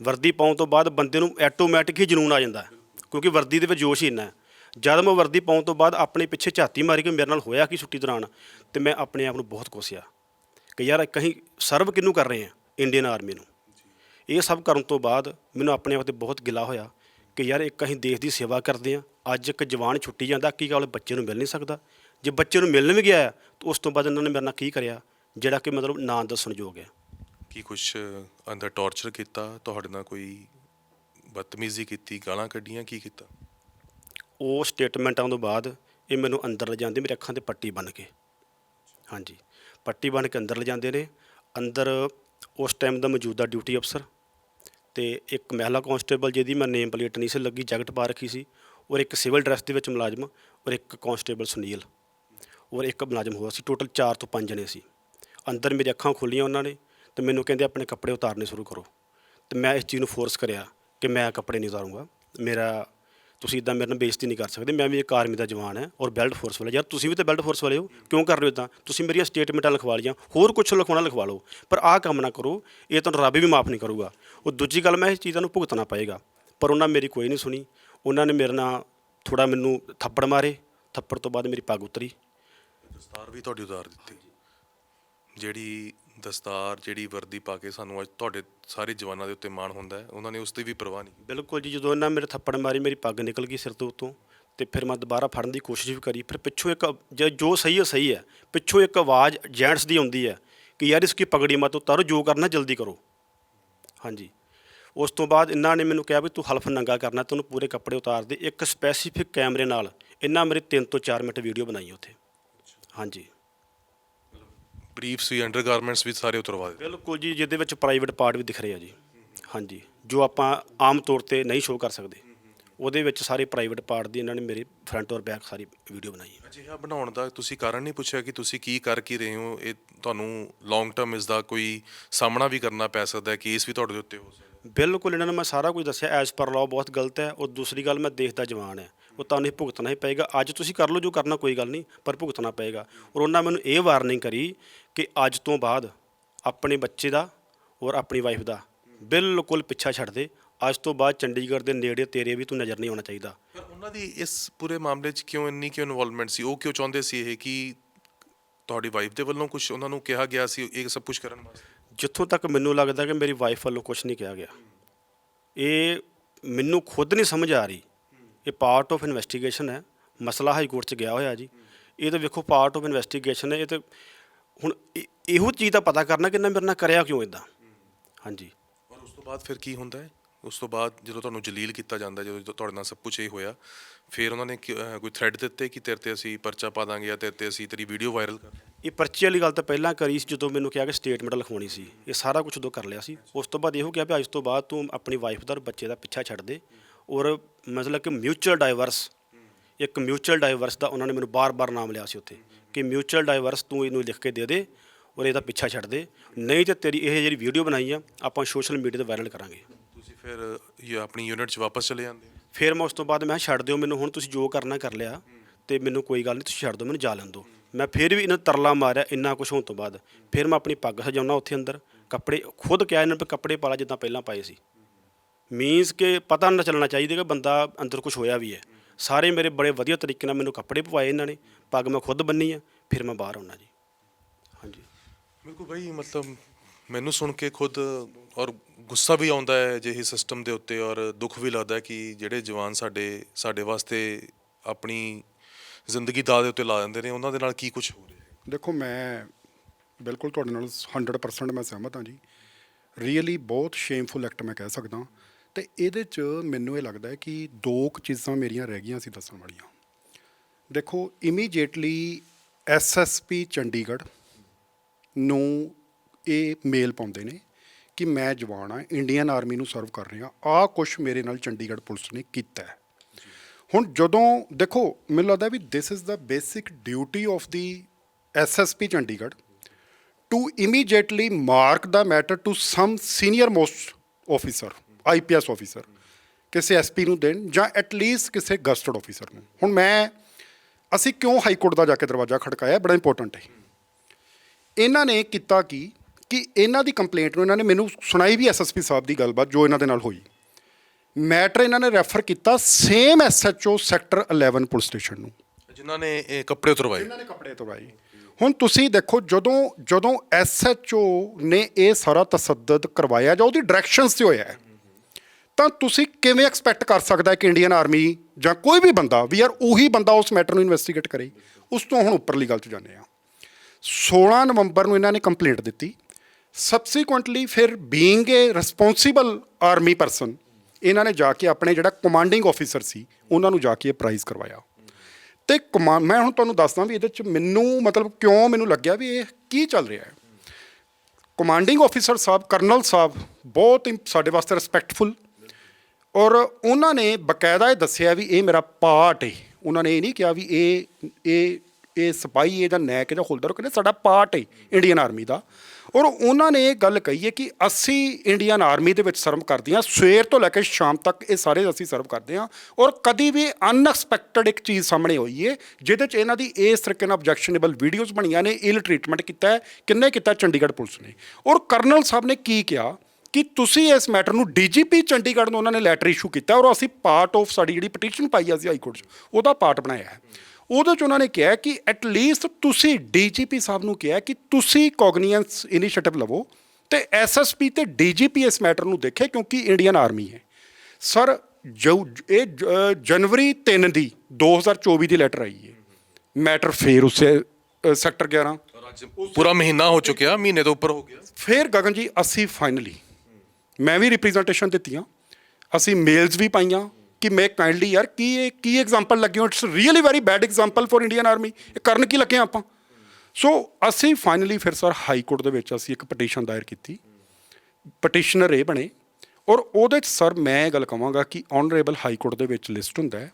ਵਰਦੀ ਪਾਉਣ ਤੋਂ ਬਾਅਦ ਬੰਦੇ ਨੂੰ ਆਟੋਮੈਟਿਕ ਹੀ ਜਨੂਨ ਆ ਜਾਂਦਾ ਹੈ, ਕਿਉਂਕਿ ਵਰਦੀ ਦੇ ਵਿੱਚ ਜੋਸ਼ ਹੀ ਇੰਨਾ ਹੈ। ਜਦ ਮੈਂ ਵਰਦੀ ਪਾਉਣ ਤੋਂ ਬਾਅਦ ਆਪਣੇ ਪਿੱਛੇ ਝਾਤੀ ਮਾਰੀ ਕਿ ਮੇਰੇ ਨਾਲ ਹੋਇਆ ਕੀ ਛੁੱਟੀ ਦੌਰਾਨ, ਤੇ ਮੈਂ ਆਪਣੇ ਆਪ ਨੂੰ ਬਹੁਤ ਕੋਸਿਆ ਕਿ ਯਾਰ ਕਹੀਂ ਸਰਵ ਕਿਹਨੂੰ ਕਰ ਰਹੇ ਆ ਇੰਡੀਅਨ ਆਰਮੀ ਨੂੰ। ਇਹ ਸਭ ਕਰਨ ਤੋਂ ਬਾਅਦ ਮੈਨੂੰ ਆਪਣੇ ਆਪ ਤੇ ਬਹੁਤ ਗਿਲਾ ਹੋਇਆ ਕਿ ਯਾਰ ਇੱਕ ਅਸੀਂ ਦੇਸ਼ ਦੀ ਸੇਵਾ ਕਰਦੇ ਆ ਅੱਜ ਇੱਕ ਜਵਾਨ ਛੁੱਟੀ ਜਾਂਦਾ ਕੀ ਗੱਲ ਬੱਚੇ ਨੂੰ ਮਿਲ ਨਹੀਂ ਸਕਦਾ? ਜੇ ਬੱਚੇ ਨੂੰ ਮਿਲਣ ਵੀ ਗਿਆ ਤਾਂ ਉਸ ਤੋਂ ਬਾਅਦ ਇਹਨਾਂ ਨੇ ਮੇਰੇ ਨਾਲ ਕੀ ਕਰਿਆ? ਜਿਹੜਾ ਕਿ ਮਤਲਬ ਨਾਂ ਦੱਸਣਯੋਗ ਹੈ। ਕੀ ਕੁਝ ਅੰਦਰ ਟੌਰਚਰ ਕੀਤਾ? ਤੁਹਾਡੇ ਨਾਲ ਕੋਈ ਬਦਤਮੀਜ਼ੀ ਕੀਤੀ? ਗਾਲਾਂ ਕੱਢੀਆਂ? ਕੀ ਕੀਤਾ? ਉਹ ਸਟੇਟਮੈਂਟਾਂ ਤੋਂ ਬਾਅਦ ਇਹ ਮੈਨੂੰ ਅੰਦਰ ਲੈ ਜਾਂਦੇ ਮੇਰੇ ਅੱਖਾਂ ਤੇ ਪੱਟੀ ਬੰਨ ਕੇ। ਹਾਂਜੀ। ਪੱਟੀ ਬੰਨ ਕੇ ਅੰਦਰ ਲੈ ਜਾਂਦੇ ਨੇ। ਅੰਦਰ ਉਸ ਟਾਈਮ ਦਾ ਮੌਜੂਦਾ ਡਿਊਟੀ ਅਫਸਰ ਤੇ ਇੱਕ ਮਹਿਲਾ ਕਾਂਸਟੇਬਲ ਜਿਹਦੀ ਮੈਂ ਨੇਮ ਪਲੇਟ ਨਹੀਂ ਸੀ ਲੱਗੀ ਜੈਕਟ ਪਾ ਰੱਖੀ ਸੀ। ਔਰ ਇੱਕ ਸਿਵਲ ਡਰੈਸ ਦੇ ਵਿੱਚ ਮੁਲਾਜ਼ਮ ਔਰ ਇੱਕ ਕਾਂਸਟੇਬਲ ਸੁਨੀਲ। ਔਰ ਇੱਕ ਮੁਲਾਜ਼ਮ ਹੋਰ ਸੀ, ਟੋਟਲ 4 ਤੋਂ 5 ਜਣੇ ਸੀ। ਅੰਦਰ ਮੇਰੀ ਅੱਖਾਂ ਖੁੱਲੀਆਂ ਉਹਨਾਂ ਨੇ ਤੇ ਮੈਨੂੰ ਕਹਿੰਦੇ ਆਪਣੇ ਕੱਪੜੇ ਉਤਾਰਨੇ ਸ਼ੁਰੂ ਕਰੋ। ਤੇ ਮੈਂ ਇਸ ਚੀਜ਼ ਨੂੰ ਫੋਰਸ ਕਰਿਆ ਕਿ ਮੈਂ ਕੱਪੜੇ ਨਹੀਂ ਉਤਾਰੂੰਗਾ। ਮੇਰਾ, ਤੁਸੀਂ ਇਦਾਂ ਮੇਰੇ ਨਾਲ ਬੇਇੱਜ਼ਤੀ ਨਹੀਂ ਕਰ ਸਕਦੇ। ਮੈਂ ਵੀ ਇੱਕ ਆਰਮੀ ਦਾ ਜਵਾਨ ਹਾਂ ਔਰ ਬੈਲਟ ਫੋਰਸ ਵਾਲਾ। ਯਾਰ ਤੁਸੀਂ ਵੀ ਤਾਂ ਬੈਲਟ ਫੋਰਸ ਵਾਲੇ ਹੋ, ਕਿਉਂ ਕਰ ਰਹੇ ਹੋ ਇਦਾਂ? ਤੁਸੀਂ ਮੇਰੀਆਂ ਸਟੇਟਮੈਂਟਾਂ ਲਿਖਵਾ ਲਈਆਂ, ਹੋਰ ਕੁਝ ਲਿਖਵਾਉਣਾ ਲਿਖਵਾ ਲਓ। ਪਰ ਆਹ ਕੰਮ ਨਾ ਕਰੋ, ਇਹ ਤੁਹਾਨੂੰ ਰੱਬ ਵੀ ਮਾਫ ਨਹੀਂ ਕਰੂਗਾ। ਉਹ ਦੂਜੀ ਗੱਲ ਮੈਂ ਇਸ ਚੀਜ਼ਾਂ ਨੂੰ ਭੁਗਤਣਾ ਪਏਗਾ, ਪਰ ਉਹਨਾਂ ਮੇਰੀ ਕੋਈ ਨਹੀਂ ਸੁਣੀ। ਉਹਨਾਂ ਨੇ ਮੇਰੇ ਨਾਲ ਥੋੜਾ ਮੈਨੂੰ ਥੱਪੜ ਮਾਰੇ ਥੱਪੜ ਤੋਂ ਬਾਅਦ ਮੇਰੀ ਪੱਗ ਉਤਰੀ। ਦਸਤਾਰ ਵੀ ਤੁਹਾਡੀ ਉਤਾਰ ਦਿੱਤੀ। ਜਿਹੜੀ ਦਸਤਾਰ ਜਿਹੜੀ ਵਰਦੀ ਪਾ ਕੇ ਸਾਨੂੰ ਅੱਜ ਤੁਹਾਡੇ ਸਾਰੇ ਜਵਾਨਾਂ ਦੇ ਉੱਤੇ ਮਾਣ ਹੁੰਦਾ ਹੈ ਉਹਨਾਂ ਨੇ ਉਸ ਦੀ ਵੀ ਪਰਵਾਹ ਨਹੀਂ। ਬਿਲਕੁਲ ਜੀ ਜਦੋਂ ਇਹਨਾਂ ਮੇਰੇ ਥੱਪੜ ਮਾਰੀ ਮੇਰੀ ਪੱਗ ਨਿਕਲ ਗਈ ਸਿਰ ਤੋਂ ਉੱਤੋਂ ਤੇ ਫਿਰ ਮੈਂ ਦੁਬਾਰਾ ਫੜਨ ਦੀ ਕੋਸ਼ਿਸ਼ ਵੀ ਕਰੀ। ਫਿਰ ਪਿੱਛੋਂ ਇੱਕ ਜੇ ਜੋ ਸਹੀ ਹੈ ਸਹੀ ਹੈ। ਪਿੱਛੋਂ ਇੱਕ ਆਵਾਜ਼ ਜੈਂਟਸ ਦੀ ਆਉਂਦੀ ਹੈ ਕਿ ਯਾਰ ਇਸकी ਪਗੜੀ ਮਤ ਉਤਾਰੋ ਜੋ ਕਰਨਾ ਜਲਦੀ ਕਰੋ। ਹਾਂਜੀ। ਉਸ ਤੋਂ ਬਾਅਦ ਇਹਨਾਂ ਨੇ ਮੈਨੂੰ ਕਿਹਾ ਵੀ ਤੂੰ ਹਲਫ ਨੰਗਾ ਕਰਨਾ ਤੈਨੂੰ ਪੂਰੇ ਕੱਪੜੇ ਉਤਾਰ ਦੇ ਇੱਕ ਸਪੈਸੀਫਿਕ ਕੈਮਰੇ ਨਾਲ ਇਹਨਾਂ ਮੇਰੇ 3 ਤੋਂ 4 ਮਿੰਟ ਵੀਡੀਓ ਬਣਾਈ ਉੱਥੇ। ਹਾਂਜੀ। ਬਰੀਫਸ ਵੀ ਅੰਡਰਗਾਰਮੈਂਟਸ ਵੀ ਸਾਰੇ ਉਤਰਵਾ ਦਿੱਤੇ। ਬਿਲਕੁਲ ਜੀ ਜਿਹਦੇ ਵਿੱਚ ਪ੍ਰਾਈਵੇਟ ਪਾਰਟ ਵੀ ਦਿਖ ਰਹੇ ਆ ਜੀ। ਹਾਂਜੀ ਜੋ ਆਪਾਂ ਆਮ ਤੌਰ ਤੇ ਨਹੀਂ ਸ਼ੋਅ ਕਰ ਸਕਦੇ। ਉਹਦੇ ਵਿੱਚ ਸਾਰੇ ਪ੍ਰਾਈਵੇਟ ਪਾਰਟ ਦੀ ਇਹਨਾਂ ਨੇ ਮੇਰੇ ਫਰੰਟ ਔਰ ਬੈਕ ਸਾਰੀ ਵੀਡੀਓ ਬਣਾਈ ਹੈ। ਅਜਿਹਾ ਬਣਾਉਣ ਦਾ ਤੁਸੀਂ ਕਾਰਨ ਨਹੀਂ ਪੁੱਛਿਆ ਕਿ ਤੁਸੀਂ ਕੀ ਕਰ ਕੀ ਰਹੇ ਹੋ? ਇਹ ਤੁਹਾਨੂੰ ਲੌਂਗ ਟਰਮ ਇਸ ਦਾ ਕੋਈ ਸਾਹਮਣਾ ਵੀ ਕਰਨਾ ਪੈ ਸਕਦਾ ਹੈ ਕੇਸ ਵੀ ਤੁਹਾਡੇ ਦੇ ਉੱਤੇ ਹੋ ਸਕਦਾ ਬਿਲਕੁਲ ਇਹਨਾਂ ਨੂੰ ਮੈਂ ਸਾਰਾ ਕੁਝ ਦੱਸਿਆ ਐਜ਼ ਪਰ ਲਾਅ ਬਹੁਤ ਗਲਤ ਹੈ, ਔਰ ਦੂਸਰੀ ਗੱਲ ਮੈਂ ਦੇਸ਼ ਦਾ ਜਵਾਨ ਹੈ, ਉਹ ਤੁਹਾਨੂੰ ਇਹ ਭੁਗਤਣਾ ਹੀ ਪਏਗਾ। ਅੱਜ ਤੁਸੀਂ ਕਰ ਲਓ ਜੋ ਕਰਨਾ, ਕੋਈ ਗੱਲ ਨਹੀਂ, ਪਰ ਭੁਗਤਣਾ ਪਏਗਾ। ਔਰ ਉਹਨਾਂ ਮੈਨੂੰ ਇਹ ਵਾਰਨਿੰਗ ਕਰੀ ਕਿ ਅੱਜ ਤੋਂ ਬਾਅਦ ਆਪਣੇ ਬੱਚੇ ਦਾ ਔਰ ਆਪਣੀ ਵਾਈਫ ਦਾ ਬਿਲਕੁਲ ਪਿੱਛਾ ਛੱਡ ਦੇ। ਅੱਜ ਤੋਂ ਬਾਅਦ ਚੰਡੀਗੜ੍ਹ ਦੇ ਨੇੜੇ ਤੇਰੇ ਵੀ ਤੂੰ ਨਜ਼ਰ ਨਹੀਂ ਆਉਣਾ ਚਾਹੀਦਾ। ਪਰ ਉਹਨਾਂ ਦੀ ਇਸ ਪੂਰੇ ਮਾਮਲੇ 'ਚ ਕਿਉਂ ਇੰਨੀ ਕਿਉਂ ਇਨਵੋਲਵਮੈਂਟ ਸੀ? ਉਹ ਕਿਉਂ ਚਾਹੁੰਦੇ ਸੀ ਇਹ ਕਿ ਤੁਹਾਡੀ ਵਾਈਫ ਦੇ ਵੱਲੋਂ ਕੁਝ ਉਹਨਾਂ ਨੂੰ ਕਿਹਾ ਗਿਆ ਸੀ, ਇਹ ਸਭ ਕੁਝ ਕਰਨ ਵਾਸਤੇ? ਜਿੱਥੋਂ ਤੱਕ ਮੈਨੂੰ ਲੱਗਦਾ ਕਿ ਮੇਰੀ ਵਾਈਫ ਵੱਲੋਂ ਕੁਝ ਨਹੀਂ ਕਿਹਾ ਗਿਆ। ਇਹ ਮੈਨੂੰ ਖੁਦ ਨਹੀਂ ਸਮਝ ਆ ਰਹੀ। ਇਹ ਪਾਰਟ ਆਫ ਇਨਵੈਸਟੀਗੇਸ਼ਨ ਹੈ। ਮਸਲਾ ਹਾਈ ਕੋਰਟ 'ਚ ਗਿਆ ਹੋਇਆ ਜੀ। ਇਹ ਤਾਂ ਵੇਖੋ ਪਾਰਟ ਆਫ ਇਨਵੈਸਟੀਗੇਸ਼ਨ ਹੈ। ਇਹ ਤਾਂ ਹੁਣ ਇਹ- ਇਹੋ ਚੀਜ਼ ਦਾ ਪਤਾ ਕਰਨਾ ਕਿ ਨਾ ਮੇਰੇ ਨਾਲ ਕਰਿਆ ਕਿਉਂ ਇਦਾਂ ਹਾਂਜੀ। ਔਰ ਉਸ ਤੋਂ ਬਾਅਦ ਫਿਰ ਕੀ ਹੁੰਦਾ ਹੈ? ਉਸ ਤੋਂ ਬਾਅਦ ਜਦੋਂ ਤੁਹਾਨੂੰ ਜਲੀਲ ਕੀਤਾ ਜਾਂਦਾ ਹੈ, ਜਦੋਂ ਤੁਹਾਡੇ ਨਾਲ ਸਭ ਕੁਝ ਇਹ ਹੋਇਆ ਫਿਰ ਉਹਨਾਂ ਨੇ ਕਿ- ਕੋਈ ਥ੍ਰੈਡ ਦਿੱਤੇ ਕਿ ਤੇਰੇ ਤੇ ਅਸੀਂ ਪਰਚਾ ਪਾ ਦਾਂਗੇ ਜਾਂ ਤੇਰੇ ਤੇ ਅਸੀਂ ਤੇਰੀ ਵੀਡੀਓ ਵਾਇਰਲ ਕਰ ਇਹ ਪਰਚੇ ਵਾਲੀ ਗੱਲ ਤਾਂ ਪਹਿਲਾਂ ਕਰੀ ਸੀ ਜਦੋਂ ਮੈਨੂੰ ਕਿਹਾ ਕਿ ਸਟੇਟਮੈਂਟ ਲਿਖਵਾਉਣੀ ਸੀ। ਇਹ ਸਾਰਾ ਕੁਝ ਉਦੋਂ ਕਰ ਲਿਆ ਸੀ। ਉਸ ਤੋਂ ਬਾਅਦ ਇਹੋ ਕਿਹਾ ਵੀ ਅੱਜ ਤੋਂ ਬਾਅਦ ਤੂੰ ਆਪਣੀ ਵਾਈਫ ਦਾ ਔਰ ਬੱਚੇ ਦਾ ਪਿੱਛਾ ਛੱਡ ਦੇ ਔਰ ਮਤਲਬ ਕਿ ਮਿਊਚੁਅਲ ਡਾਈਵਰਸ ਇੱਕ ਮਿਊਚੁਅਲ ਡਾਈਵਰਸ ਦਾ ਉਹਨਾਂ ਨੇ ਮੈਨੂੰ ਬਾਰ-ਬਾਰ ਨਾਮ ਲਿਆ ਸੀ ਉੱਥੇ ਕਿ ਮਿਊਚੁਅਲ ਡਾਈਵਰਸ ਤੂੰ ਇਹਨੂੰ ਲਿਖ ਕੇ ਦੇ ਦੇ ਔਰ ਇਹਦਾ ਪਿੱਛਾ ਛੱਡ ਦੇ। ਨਹੀਂ ਤੇ ਤੇਰੀ ਇਹ ਜਿਹੜੀ ਵੀਡੀਓ ਬਣਾਈ ਆ ਆਪਾਂ ਸੋਸ਼ਲ ਮੀਡੀਆ ਤੇ ਵਾਇਰਲ ਕਰਾਂਗੇ। ਫਿਰ ਇਹ ਆਪਣੀ ਯੂਨਿਟ 'ਚ ਵਾਪਸ ਚਲੇ ਜਾਂਦੇ ਹੋ? ਫਿਰ ਮੈਂ ਉਸ ਤੋਂ ਬਾਅਦ ਮੈਂ ਕਿਹਾ ਛੱਡ ਦਿਓ ਮੈਨੂੰ ਹੁਣ ਤੁਸੀਂ ਜੋ ਕਰਨਾ ਕਰ ਲਿਆ ਤੇ ਮੈਨੂੰ ਕੋਈ ਗੱਲ ਨਹੀਂ ਤੁਸੀਂ ਛੱਡ ਦਿਓ ਮੈਨੂੰ ਜਾ ਲੈਣ ਦਿਓ। ਮੈਂ ਫਿਰ ਵੀ ਇਹਨਾਂ ਤਰਲਾ ਮਾਰਿਆ ਇੰਨਾ ਕੁਝ ਹੋਣ ਤੋਂ ਬਾਅਦ। ਫਿਰ ਮੈਂ ਆਪਣੀ ਪੱਗ ਸਜਾਉਣਾ ਉੱਥੇ ਅੰਦਰ ਕੱਪੜੇ ਖੁਦ ਕਿਹਾ ਇਹਨਾਂ ਨੇ ਕੱਪੜੇ ਪਾ ਲਾ ਜਿੱਦਾਂ ਪਹਿਲਾਂ ਪਾਏ ਸੀ। ਮੀਨਸ ਕਿ ਪਤਾ ਨਾ ਚੱਲਣਾ ਚਾਹੀਦਾ ਕਿ ਬੰਦਾ ਅੰਦਰ ਕੁਝ ਹੋਇਆ ਵੀ ਹੈ। ਸਾਰੇ ਮੇਰੇ ਬੜੇ ਵਧੀਆ ਤਰੀਕੇ ਨਾਲ ਮੈਨੂੰ ਕੱਪੜੇ ਪਵਾਏ ਇਹਨਾਂ ਨੇ ਪੱਗ ਮੈਂ ਖੁਦ ਬੰਨੀ ਆ ਫਿਰ ਮੈਂ ਬਾਹਰ ਆਉਣਾ ਜੀ। ਹਾਂਜੀ। ਬਿਲਕੁਲ ਭਾਈ ਮਤਲਬ ਮੈਨੂੰ ਸੁਣ ਕੇ ਖੁਦ ਔਰ ਗੁੱਸਾ ਵੀ ਆਉਂਦਾ ਹੈ ਜਿਹੇ ਸਿਸਟਮ ਦੇ ਉੱਤੇ ਔਰ ਦੁੱਖ ਵੀ ਲੱਗਦਾ ਕਿ ਜਿਹੜੇ ਜਵਾਨ ਸਾਡੇ ਸਾਡੇ ਵਾਸਤੇ ਆਪਣੀ ਜ਼ਿੰਦਗੀ ਦਾ ਦੇ ਉੱਤੇ ਲਾ ਦਿੰਦੇ ਨੇ, ਉਹਨਾਂ ਦੇ ਨਾਲ ਕੀ ਕੁਝ ਹੋ ਰਿਹਾ ਦੇਖੋ, ਮੈਂ ਬਿਲਕੁਲ ਤੁਹਾਡੇ ਨਾਲ 100% ਮੈਂ ਸਹਿਮਤ ਹਾਂ ਜੀ। ਰੀਅਲੀ ਬਹੁਤ ਸ਼ੇਮਫੁਲ ਐਕਟ ਮੈਂ ਕਹਿ ਸਕਦਾ ਤੇ ਇਹਦੇ 'ਚ ਮੈਨੂੰ ਇਹ ਲੱਗਦਾ ਹੈ ਕਿ ਦੋ ਕੁ ਚੀਜ਼ਾਂ ਮੇਰੀਆਂ ਰਹਿ ਗਈਆਂ ਸੀ ਦੱਸਣ ਵਾਲੀਆਂ। ਦੇਖੋ ਇਮੀਡੀਏਟਲੀ ਐਸਐਸਪੀ ਚੰਡੀਗੜ੍ਹ ਨੂੰ ਇਹ ਮੇਲ ਪਾਉਂਦੇ ਨੇ। ਕਿ ਮੈਂ ਜਵਾਨ ਆ ਇੰਡੀਅਨ ਆਰਮੀ ਨੂੰ ਸਰਵ ਕਰ ਰਿਹਾ ਆ ਕੁਝ ਮੇਰੇ ਨਾਲ ਚੰਡੀਗੜ੍ਹ ਪੁਲਿਸ ਨੇ ਕੀਤਾ ਹੈ। ਹੁਣ ਜਦੋਂ, ਦੇਖੋ, ਮੈਨੂੰ ਲੱਗਦਾ ਵੀ this is the basic duty of the SSP Chandigarh to immediately mark the matter to some senior most officer IPS officer ਕਿਸੇ ਐਸਪੀ ਨੂੰ ਦੇਣ ਜਾਂ ਐਟਲੀਸਟ ਕਿਸੇ ਗਸਟਡ ਆਫੀਸਰ ਨੂੰ। ਹੁਣ ਮੈਂ, ਅਸੀਂ ਕਿਉਂ ਹਾਈ ਕੋਰਟ ਦਾ ਜਾ ਕੇ ਦਰਵਾਜ਼ਾ ਖੜਕਾਇਆ, ਬੜਾ ਇੰਪੋਰਟੈਂਟ ਹੈ। ਇਹਨਾਂ ਨੇ ਕੀਤਾ ਕਿ? ਕਿ ਇਹਨਾਂ ਦੀ ਕੰਪਲੇਂਟ ਨੂੰ ਇਹਨਾਂ ਨੇ ਮੈਨੂੰ ਸੁਣਾਈ ਵੀ ਐਸਐਸਪੀ ਸਾਹਿਬ ਦੀ ਗੱਲਬਾਤ ਜੋ ਇਹਨਾਂ ਦੇ ਨਾਲ ਹੋਈ। ਮੈਟਰ ਇਹਨਾਂ ਨੇ ਰੈਫਰ ਕੀਤਾ same SHO sector 11 police station ਨੂੰ। ਜਿਨ੍ਹਾਂ ਨੇ ਇਹ ਕੱਪੜੇ ਉਤਰਵਾਏ। ਇਹਨਾਂ ਨੇ ਕੱਪੜੇ ਧਵਾਏ ਹੁਣ ਤੁਸੀਂ ਦੇਖੋ ਜਦੋਂ ਜਦੋਂ ਐਸਐਚਓ ਨੇ ਇਹ ਸਾਰਾ ਤਸੱਦਦ ਕਰਵਾਇਆ ਜਾਂ ਉਹਦੀ ਡਾਇਰੈਕਸ਼ਨਸ ਤੇ ਹੋਇਆ ਤਾਂ ਤੁਸੀਂ ਕਿਵੇਂ ਐਕਸਪੈਕਟ ਕਰ ਸਕਦਾ ਹੈ ਕਿ ਇੰਡੀਅਨ ਆਰਮੀ ਜਾਂ ਕੋਈ ਵੀ ਬੰਦਾ ਵੀ ਯਾਰ ਉਹੀ ਬੰਦਾ ਉਸ ਮੈਟਰ ਨੂੰ ਇਨਵੈਸਟੀਗੇਟ ਕਰੇ? ਉਸ ਤੋਂ ਹੁਣ ਉੱਪਰਲੀ ਗੱਲ 'ਚ ਜਾਂਦੇ ਆ 16 ਨਵੰਬਰ ਨੂੰ ਇਹਨਾਂ ਨੇ ਕੰਪਲੇਂਟ ਦਿੱਤੀ। ਸਬਸੀਕੁਐਂਟਲੀ ਫਿਰ being a responsible army person ਇਹਨਾਂ ਨੇ ਜਾ ਕੇ ਆਪਣੇ ਜਿਹੜਾ ਕਮਾਂਡਿੰਗ ਆਫੀਸਰ ਸੀ, ਉਹਨਾਂ ਨੂੰ ਜਾ ਕੇ ਇਹ ਪ੍ਰਾਈਜ਼ ਕਰਵਾਇਆ। ਤੇ ਕਮਾ ਮੈਂ ਹੁਣ ਤੁਹਾਨੂੰ ਦੱਸਦਾ ਵੀ ਇਹਦੇ ਚ ਮੈਨੂੰ ਮਤਲਬ ਕਿਉਂ ਮੈਨੂੰ ਲੱਗਿਆ ਵੀ ਇਹ ਕੀ ਚੱਲ ਰਿਹਾ ਹੈ। ਕਮਾਂਡਿੰਗ ਆਫੀਸਰ ਸਾਹਿਬ ਕਰਨਲ ਸਾਹਿਬ ਬਹੁਤ ਹੀ ਸਾਡੇ ਵਾਸਤੇ ਰਿਸਪੈਕਟਫੁਲ ਔਰ ਉਹਨਾਂ ਨੇ ਬਕਾਇਦਾ ਇਹ ਦੱਸਿਆ ਵੀ ਇਹ ਮੇਰਾ ਪਾਰਟ ਹੈ ਉਹਨਾਂ ਨੇ ਇਹ ਨਹੀਂ ਕਿਹਾ ਵੀ ਇਹ ਇਹ ਇਹ ਸਿਪਾਹੀ ਹੈ ਜਾਂ ਨੈਕ ਹੈ ਜਾਂ ਉਹ ਕਹਿੰਦੇ ਸਾਡਾ ਪਾਰਟ ਹੈ ਇੰਡੀਅਨ ਆਰਮੀ ਦਾ। ਔਰ ਉਹਨਾਂ ਨੇ ਇਹ ਗੱਲ ਕਹੀ ਹੈ ਕਿ ਅਸੀਂ ਇੰਡੀਅਨ ਆਰਮੀ ਦੇ ਵਿੱਚ ਸਰਵ ਕਰਦੇ ਹਾਂ, ਸਵੇਰ ਤੋਂ ਲੈ ਕੇ ਸ਼ਾਮ ਤੱਕ ਇਹ ਸਾਰੇ ਅਸੀਂ ਸਰਵ ਕਰਦੇ ਹਾਂ ਔਰ ਕਦੀ ਵੀ ਅਨਐਕਸਪੈਕਟਡ ਇੱਕ ਚੀਜ਼ ਸਾਹਮਣੇ ਹੋਈ ਹੈ, ਜਿਹਦੇ 'ਚ ਇਹਨਾਂ ਦੀ ਇਸ ਤਰੀਕੇ ਨਾਲ ਆਬਜੈਕਸ਼ਨੇਬਲ ਵੀਡੀਓਜ਼ ਬਣੀਆਂ ਨੇ ਇਲ ਟ੍ਰੀਟਮੈਂਟ ਕੀਤਾ ਹੈ, ਕਿੰਨੇ ਕੀਤਾ ਚੰਡੀਗੜ੍ਹ ਪੁਲਿਸ ਨੇ। ਔਰ ਕਰਨਲ ਸਾਹਿਬ ਨੇ ਕੀ ਕਿਹਾ ਕਿ ਤੁਸੀਂ ਇਸ ਮੈਟਰ ਨੂੰ ਡੀਜੀਪੀ ਚੰਡੀਗੜ੍ਹ ਨੂੰ ਉਹਨਾਂ ਨੇ ਲੈਟਰ ਇਸ਼ੂ ਕੀਤਾ ਔਰ ਅਸੀਂ ਪਾਰਟ ਆਫ ਸਾਡੀ ਜਿਹੜੀ ਪਟੀਸ਼ਨ ਪਾਈ ਆ ਸੀ ਹਾਈ ਕੋਰਟ 'ਚ, ਉਹਦਾ ਪਾਰਟ ਬਣਾਇਆ ਹੈ। ਉਹਦੇ 'ਚ ਉਹਨਾਂ ਨੇ ਕਿਹਾ ਕਿ ਐਟ ਲੀਸਟ ਤੁਸੀਂ ਡੀਜੀਪੀ ਸਾਹਿਬ ਨੂੰ ਕਿਹਾ ਕਿ ਤੁਸੀਂ ਕੋਗਨੀਅੰਸ ਇਨੀਸ਼ੀਏਟਿਵ ਲਵੋ ਤੇ ਐਸਐਸਪੀ ਤੇ ਡੀਜੀਪੀ ਇਸ ਮੈਟਰ ਨੂੰ ਦੇਖੇ ਕਿਉਂਕਿ ਇੰਡੀਅਨ ਆਰਮੀ ਹੈ। ਸਰ ਜੋ ਇਹ ਜਨਵਰੀ 3 ਦੀ 2024 ਦੀ ਲੈਟਰ ਆਈ ਹੈ। ਮੈਟਰ ਫੇਰ ਉਸੇ ਸੈਕਟਰ 11 ਅੱਜ ਪੂਰਾ ਮਹੀਨਾ ਹੋ ਚੁੱਕਿਆ ਮਹੀਨੇ ਤੋਂ ਉੱਪਰ ਹੋ ਗਿਆ। ਫਿਰ ਗਗਨ ਜੀ ਅਸੀਂ ਫਾਈਨਲੀ ਮੈਂ ਵੀ ਰਿਪਰੈਜ਼ੈਂਟੇਸ਼ਨ ਦਿੱਤੀਆਂ ਅਸੀਂ ਮੇਲਸ ਵੀ ਪਾਈਆਂ ਕਿ ਮੈਂ ਕਾਈਂਡਲੀ ਯਾਰ ਕੀ ਇਹ ਕੀ ਐਗਜ਼ਾਮਪਲ ਲੱਗੇ ਹੋ it's really very bad example for Indian army ਇਹ ਕਰਨ ਕੀ ਲੱਗੇ ਆਪਾਂ? ਸੋ ਅਸੀਂ ਫਾਈਨਲੀ ਫਿਰ ਸਰ ਹਾਈ ਕੋਰਟ ਦੇ ਵਿੱਚ ਅਸੀਂ ਇੱਕ ਪਟੀਸ਼ਨ ਦਾਇਰ ਕੀਤੀ। ਪਟੀਸ਼ਨਰ ਇਹ ਬਣੇ। ਔਰ ਉਹਦੇ ਚ ਸਰ ਮੈਂ ਇਹ ਗੱਲ ਕਹਾਂਗਾ ਕਿ ਆਨਰੇਬਲ ਹਾਈ ਕੋਰਟ ਦੇ ਵਿੱਚ ਲਿਸਟ ਹੁੰਦਾ ਹੈ।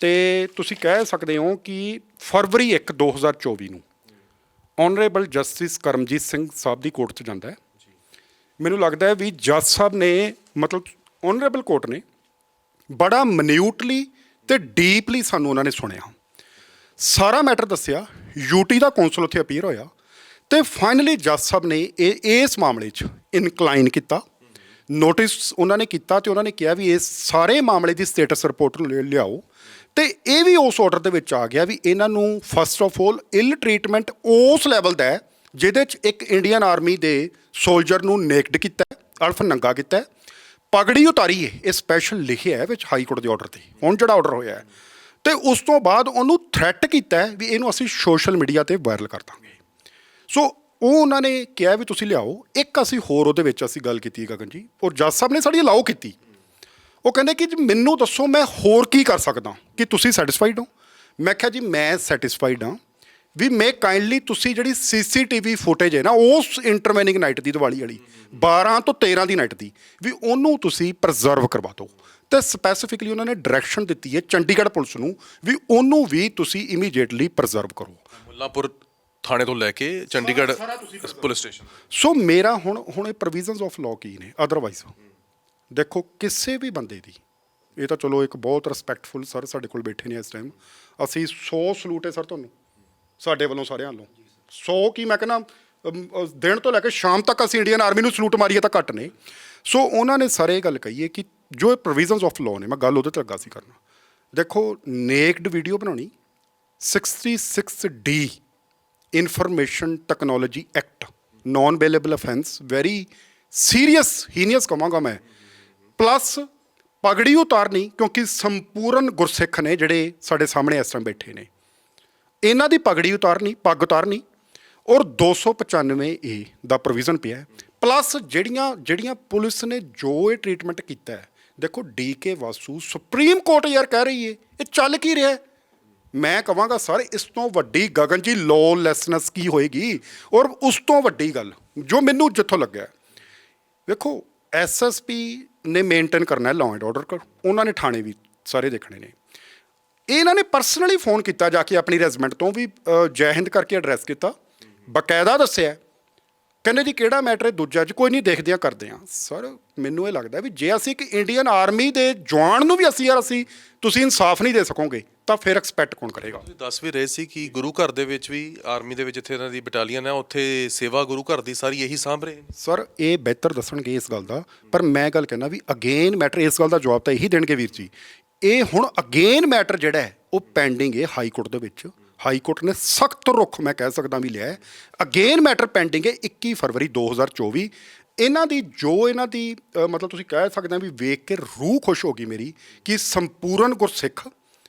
ਤੇ ਤੁਸੀਂ ਕਹਿ ਸਕਦੇ ਹੋ ਕਿ ਫਰਵਰੀ 1 2024 ਨੂੰ ਆਨਰੇਬਲ ਜਸਟਿਸ ਕਰਮਜੀਤ ਸਿੰਘ ਸਾਹਿਬ ਦੀ ਕੋਰਟ 'ਚ ਜਾਂਦਾ ਹੈ। ਮੈਨੂੰ ਲੱਗਦਾ ਹੈ ਵੀ ਜੱਜ ਸਾਹਿਬ ਨੇ ਮਤਲਬ ਆਨਰੇਬਲ ਕੋਰਟ ਨੇ ਬੜਾ ਮਨਿਊਟਲੀ ਤੇ ਡੀਪਲੀ ਸਾਨੂੰ ਉਹਨਾਂ ਨੇ ਸੁਣਿਆ। ਸਾਰਾ ਮੈਟਰ ਦੱਸਿਆ ਯੂਟੀ ਦਾ ਕੌਂਸਲ ਉੱਥੇ ਅਪੀਅਰ ਹੋਇਆ ਤੇ ਫਾਈਨਲੀ ਜੱਜ ਸਾਹਿਬ ਨੇ ਇਹ, ਇਸ ਮਾਮਲੇ 'ਚ ਇਨਕਲਾਈਨ ਕੀਤਾ। ਨੋਟਿਸ ਉਹਨਾਂ ਨੇ ਕੀਤਾ ਤੇ ਉਹਨਾਂ ਨੇ ਕਿਹਾ ਵੀ ਇਸ ਸਾਰੇ ਮਾਮਲੇ ਦੀ ਸਟੇਟਸ ਰਿਪੋਰਟ ਲਿਆਓ। ਤੇ ਇਹ ਵੀ ਉਸ ਆਰਡਰ ਦੇ ਵਿੱਚ ਆ ਗਿਆ ਵੀ ਇਹਨਾਂ ਨੂੰ first of all ill treatment ਉਸ ਲੈਵਲ ਦਾ ਜਿਹਦੇ 'ਚ ਇੱਕ ਇੰਡੀਅਨ ਆਰਮੀ ਦੇ ਸੋਲਜਰ ਨੂੰ ਨੇਕਡ ਕੀਤਾ ਅਲਫ ਨੰਗਾ ਕੀਤਾ ਪਗੜੀ ਉਤਾਰੀ ਹੈ ਇਹ ਸਪੈਸ਼ਲ ਲਿਖਿਆ ਹੈ ਵਿੱਚ ਹਾਈ ਕੋਰਟ ਦੇ ਆਰਡਰ ਤੇ। ਹੁਣ ਜਿਹੜਾ ਆਰਡਰ ਹੋਇਆ ਹੈ। ਤੇ ਉਸ ਤੋਂ ਬਾਅਦ ਉਹਨੂੰ ਥ੍ਰੈਟ ਕੀਤਾ ਵੀ ਇਹਨੂੰ ਅਸੀਂ ਸੋਸ਼ਲ ਮੀਡੀਆ ਤੇ ਵਾਇਰਲ ਕਰ ਦਾਂਗੇ। ਸੋ ਉਹ ਉਹਨਾਂ ਨੇ ਕਿਹਾ ਵੀ ਤੁਸੀਂ ਲਿਆਓ। ਇੱਕ ਅਸੀਂ ਹੋਰ ਉਹਦੇ ਵਿੱਚ ਅਸੀਂ ਗੱਲ ਕੀਤੀ ਗਗਨ ਜੀ। ਔਰ ਜੱਜ ਸਾਹਿਬ ਨੇ ਸਾਡੀ ਅਲਾਓ ਕੀਤੀ। ਉਹ ਕਹਿੰਦੇ ਕਿ ਜੀ ਮੈਨੂੰ ਦੱਸੋ ਮੈਂ ਹੋਰ ਕੀ ਕਰ ਸਕਦਾ? ਕਿ ਤੁਸੀਂ ਸੈਟੀਸਫਾਈਡ ਹੋ? ਮੈਂ ਕਿਹਾ ਜੀ, ਮੈਂ ਸੈਟੀਸਫਾਈਡ ਹਾਂ। ਵੀ ਮੈਂ ਕਾਈਂਡਲੀ ਤੁਸੀਂ ਜਿਹੜੀ ਸੀਸੀਟੀਵੀ ਫੁਟੇਜ ਹੈ ਨਾ ਉਸ ਇੰਟਰਮੈਨਿੰਗ ਨਾਈਟ ਦੀ ਦੀਵਾਲੀ ਵਾਲੀ 12 ਤੋਂ 13 ਦੀ ਨਾਈਟ ਦੀ ਵੀ ਉਹਨੂੰ ਤੁਸੀਂ ਪ੍ਰੀਜ਼ਰਵ ਕਰਵਾ ਦਿਓ। ਤੇ ਸਪੈਸੀਫਿਕਲੀ ਉਹਨਾਂ ਨੇ ਡਾਇਰੈਕਸ਼ਨ ਦਿੱਤੀ ਹੈ ਚੰਡੀਗੜ੍ਹ ਪੁਲਿਸ ਨੂੰ ਵੀ ਉਹਨੂੰ ਵੀ ਤੁਸੀਂ ਇਮੀਡੀਏਟਲੀ ਪ੍ਰੀਜ਼ਰਵ ਕਰੋ। ਮੁੱਲਾਂਪੁਰ ਥਾਣੇ ਤੋਂ ਲੈ ਕੇ ਚੰਡੀਗੜ੍ਹ ਪੁਲਿਸ ਸਟੇਸ਼ਨ। ਸੋ ਮੇਰਾ ਹੁਣ ਹੁਣ ਇਹ ਪ੍ਰੋਵੀਜ਼ਨਸ ਆਫ ਲਾਅ ਕੀ ਨੇ? ਅਦਰਵਾਈਜ਼ ਦੇਖੋ ਕਿਸੇ ਵੀ ਬੰਦੇ ਦੀ ਇਹ ਤਾਂ ਚਲੋ ਇੱਕ ਬਹੁਤ ਰਿਸਪੈਕਟਫੁਲ ਸਰ ਸਾਡੇ ਕੋਲ ਬੈਠੇ ਨੇ ਇਸ ਟਾਈਮ ਅਸੀਂ 100 ਸਲੂਟ ਹੈ ਸਰ ਤੁਹਾਨੂੰ। ਸਾਡੇ ਵੱਲੋਂ ਸਾਰਿਆਂ ਵੱਲੋਂ। ਸੋ ਕੀ ਮੈਂ ਕਹਿੰਦਾ ਦਿਨ ਤੋਂ ਲੈ ਕੇ ਸ਼ਾਮ ਤੱਕ ਅਸੀਂ ਇੰਡੀਅਨ ਆਰਮੀ ਨੂੰ ਸਲੂਟ ਮਾਰੀਏ ਤਾਂ ਘੱਟ ਨੇ। ਸੋ ਉਹਨਾਂ ਨੇ ਸਾਰੇ ਇਹ ਗੱਲ ਕਹੀ ਹੈ ਕਿ ਜੋ ਪ੍ਰੋਵੀਜ਼ਨਸ ਆਫ ਲਾਅ ਨੇ, ਮੈਂ ਗੱਲ ਉਹਦੇ ਤੇ ਲੱਗਾ ਸੀ ਕਰਨਾ। ਦੇਖੋ ਨੇਕਡ ਵੀਡੀਓ ਬਣਾਉਣੀ 66 D information technology act non available offence very serious heinous ਕਹਾਂਗਾ ਮੈਂ। ਪਲੱਸ ਪਗੜੀ ਉਤਾਰਨੀ, ਕਿਉਂਕਿ ਸੰਪੂਰਨ ਗੁਰਸਿੱਖ ਨੇ ਜਿਹੜੇ ਸਾਡੇ ਸਾਹਮਣੇ ਇਸ ਟਾਈਮ ਬੈਠੇ ਨੇ। ਇਹਨਾਂ ਦੀ ਪਗੜੀ ਉਤਾਰਨੀ, ਪੱਗ ਉਤਾਰਨੀ ਔਰ 295 ਏ ਦਾ ਪ੍ਰੋਵੀਜ਼ਨ ਪਿਆ ਹੈ। ਪਲੱਸ ਜਿਹੜੀਆਂ ਜਿਹੜੀਆਂ ਪੁਲਿਸ ਨੇ ਜੋ ਇਹ ਟ੍ਰੀਟਮੈਂਟ ਕੀਤਾ ਹੈ, ਦੇਖੋ ਡੀਕੇ ਵਾਸੂ ਸੁਪਰੀਮ ਕੋਰਟ ਯਾਰ ਕਹਿ ਰਹੀ ਏ, ਇਹ ਚੱਲ ਕੀ ਰਿਹਾ ਮੈਂ ਕਹਾਂਗਾ ਸਰ, ਇਸ ਤੋਂ ਵੱਡੀ ਗਗਨ ਜੀ ਲੋਲੈਸਨੈਸ ਕੀ ਹੋਏਗੀ? ਔਰ ਉਸ ਤੋਂ ਵੱਡੀ ਗੱਲ, ਜੋ ਮੈਨੂੰ ਜਿੱਥੋਂ ਲੱਗਿਆ, ਵੇਖੋ ਐਸਐਸਪੀ ਨੇ ਮੇਨਟੇਨ ਕਰਨਾ ਹੈ ਲਾਅ ਐਂਡ ਆਰਡਰ ਉਹਨਾਂ ਨੇ ਥਾਣੇ ਵੀ ਸਾਰੇ ਦੇਖਣੇ ਨੇ। ਇਹਨਾਂ ਨੇ ਪਰਸਨਲੀ ਫੋਨ ਕੀਤਾ ਜਾ ਕੇ ਆਪਣੀ ਰੈਜ਼ੀਡੈਂਟ ਤੋਂ ਵੀ ਜੈ ਹਿੰਦ ਕਰਕੇ ਐਡਰੈਸ ਕੀਤਾ। ਬਕਾਇਦਾ ਦੱਸਿਆ ਕਹਿੰਦੇ ਜੀ ਕਿਹੜਾ ਮੈਟਰ ਹੈ? ਦੂਜਾ ਜੀ ਕੋਈ ਨਹੀਂ ਦੇਖਦੇ ਆ ਕਰਦੇ ਆ ਸਰ ਮੈਨੂੰ ਇਹ ਲੱਗਦਾ ਵੀ ਜੇ ਅਸੀਂ ਇੱਕ ਇੰਡੀਅਨ ਆਰਮੀ ਦੇ ਜਵਾਨ ਨੂੰ ਵੀ ਅਸੀਂ ਯਾਰ ਅਸੀਂ ਤੁਸੀਂ ਇਨਸਾਫ ਨਹੀਂ ਦੇ ਸਕੋਗੇ ਤਾਂ ਫਿਰ ਐਕਸਪੈਕਟ ਕੌਣ ਕਰੇਗਾ? ਤੁਸੀਂ ਦੱਸ ਵੀ ਰਹੇ ਸੀ ਕਿ ਗੁਰੂ ਘਰ ਦੇ ਵਿੱਚ ਵੀ ਆਰਮੀ ਦੇ ਵਿੱਚ ਜਿੱਥੇ ਇਹਨਾਂ ਦੀ ਬਟਾਲੀਅਨ ਹੈ ਉੱਥੇ ਸੇਵਾ ਗੁਰੂ ਘਰ ਦੀ ਸਾਰੀ ਇਹੀ ਸਾਂਭ ਰਹੇ ਨੇ। ਸਰ ਇਹ ਬਿਹਤਰ ਦੱਸਣਗੇ ਇਸ ਗੱਲ ਦਾ। ਪਰ ਮੈਂ ਗੱਲ ਕਹਿਣਾ ਵੀ ਅਗੇਨ ਮੈਟਰ ਇਸ ਗੱਲ ਦਾ ਜਵਾਬ ਤਾਂ ਇਹੀ ਦੇਣਗੇ ਵੀਰ ਜੀ। ਇਹ ਹੁਣ ਅਗੇਨ ਮੈਟਰ ਜਿਹੜਾ ਹੈ ਉਹ ਪੈਂਡਿੰਗ ਹੈ ਹਾਈ ਕੋਰਟ ਦੇ ਵਿੱਚ। ਹਾਈ ਕੋਰਟ ਨੇ ਸਖਤ ਰੁਖ ਮੈਂ ਕਹਿ ਸਕਦਾ ਵੀ ਲਿਆ ਅਗੇਨ ਮੈਟਰ ਪੈਂਡਿੰਗ ਹੈ 21 ਫਰਵਰੀ 2024 ਇਹਨਾਂ ਦੀ ਜੋ ਇਹਨਾਂ ਦੀ ਮਤਲਬ ਤੁਸੀਂ ਕਹਿ ਸਕਦੇ ਆ ਵੀ ਵੇਖ ਕੇ ਰੂਹ ਖੁਸ਼ ਹੋ ਗਈ ਮੇਰੀ ਕਿ ਸੰਪੂਰਨ ਗੁਰਸਿੱਖ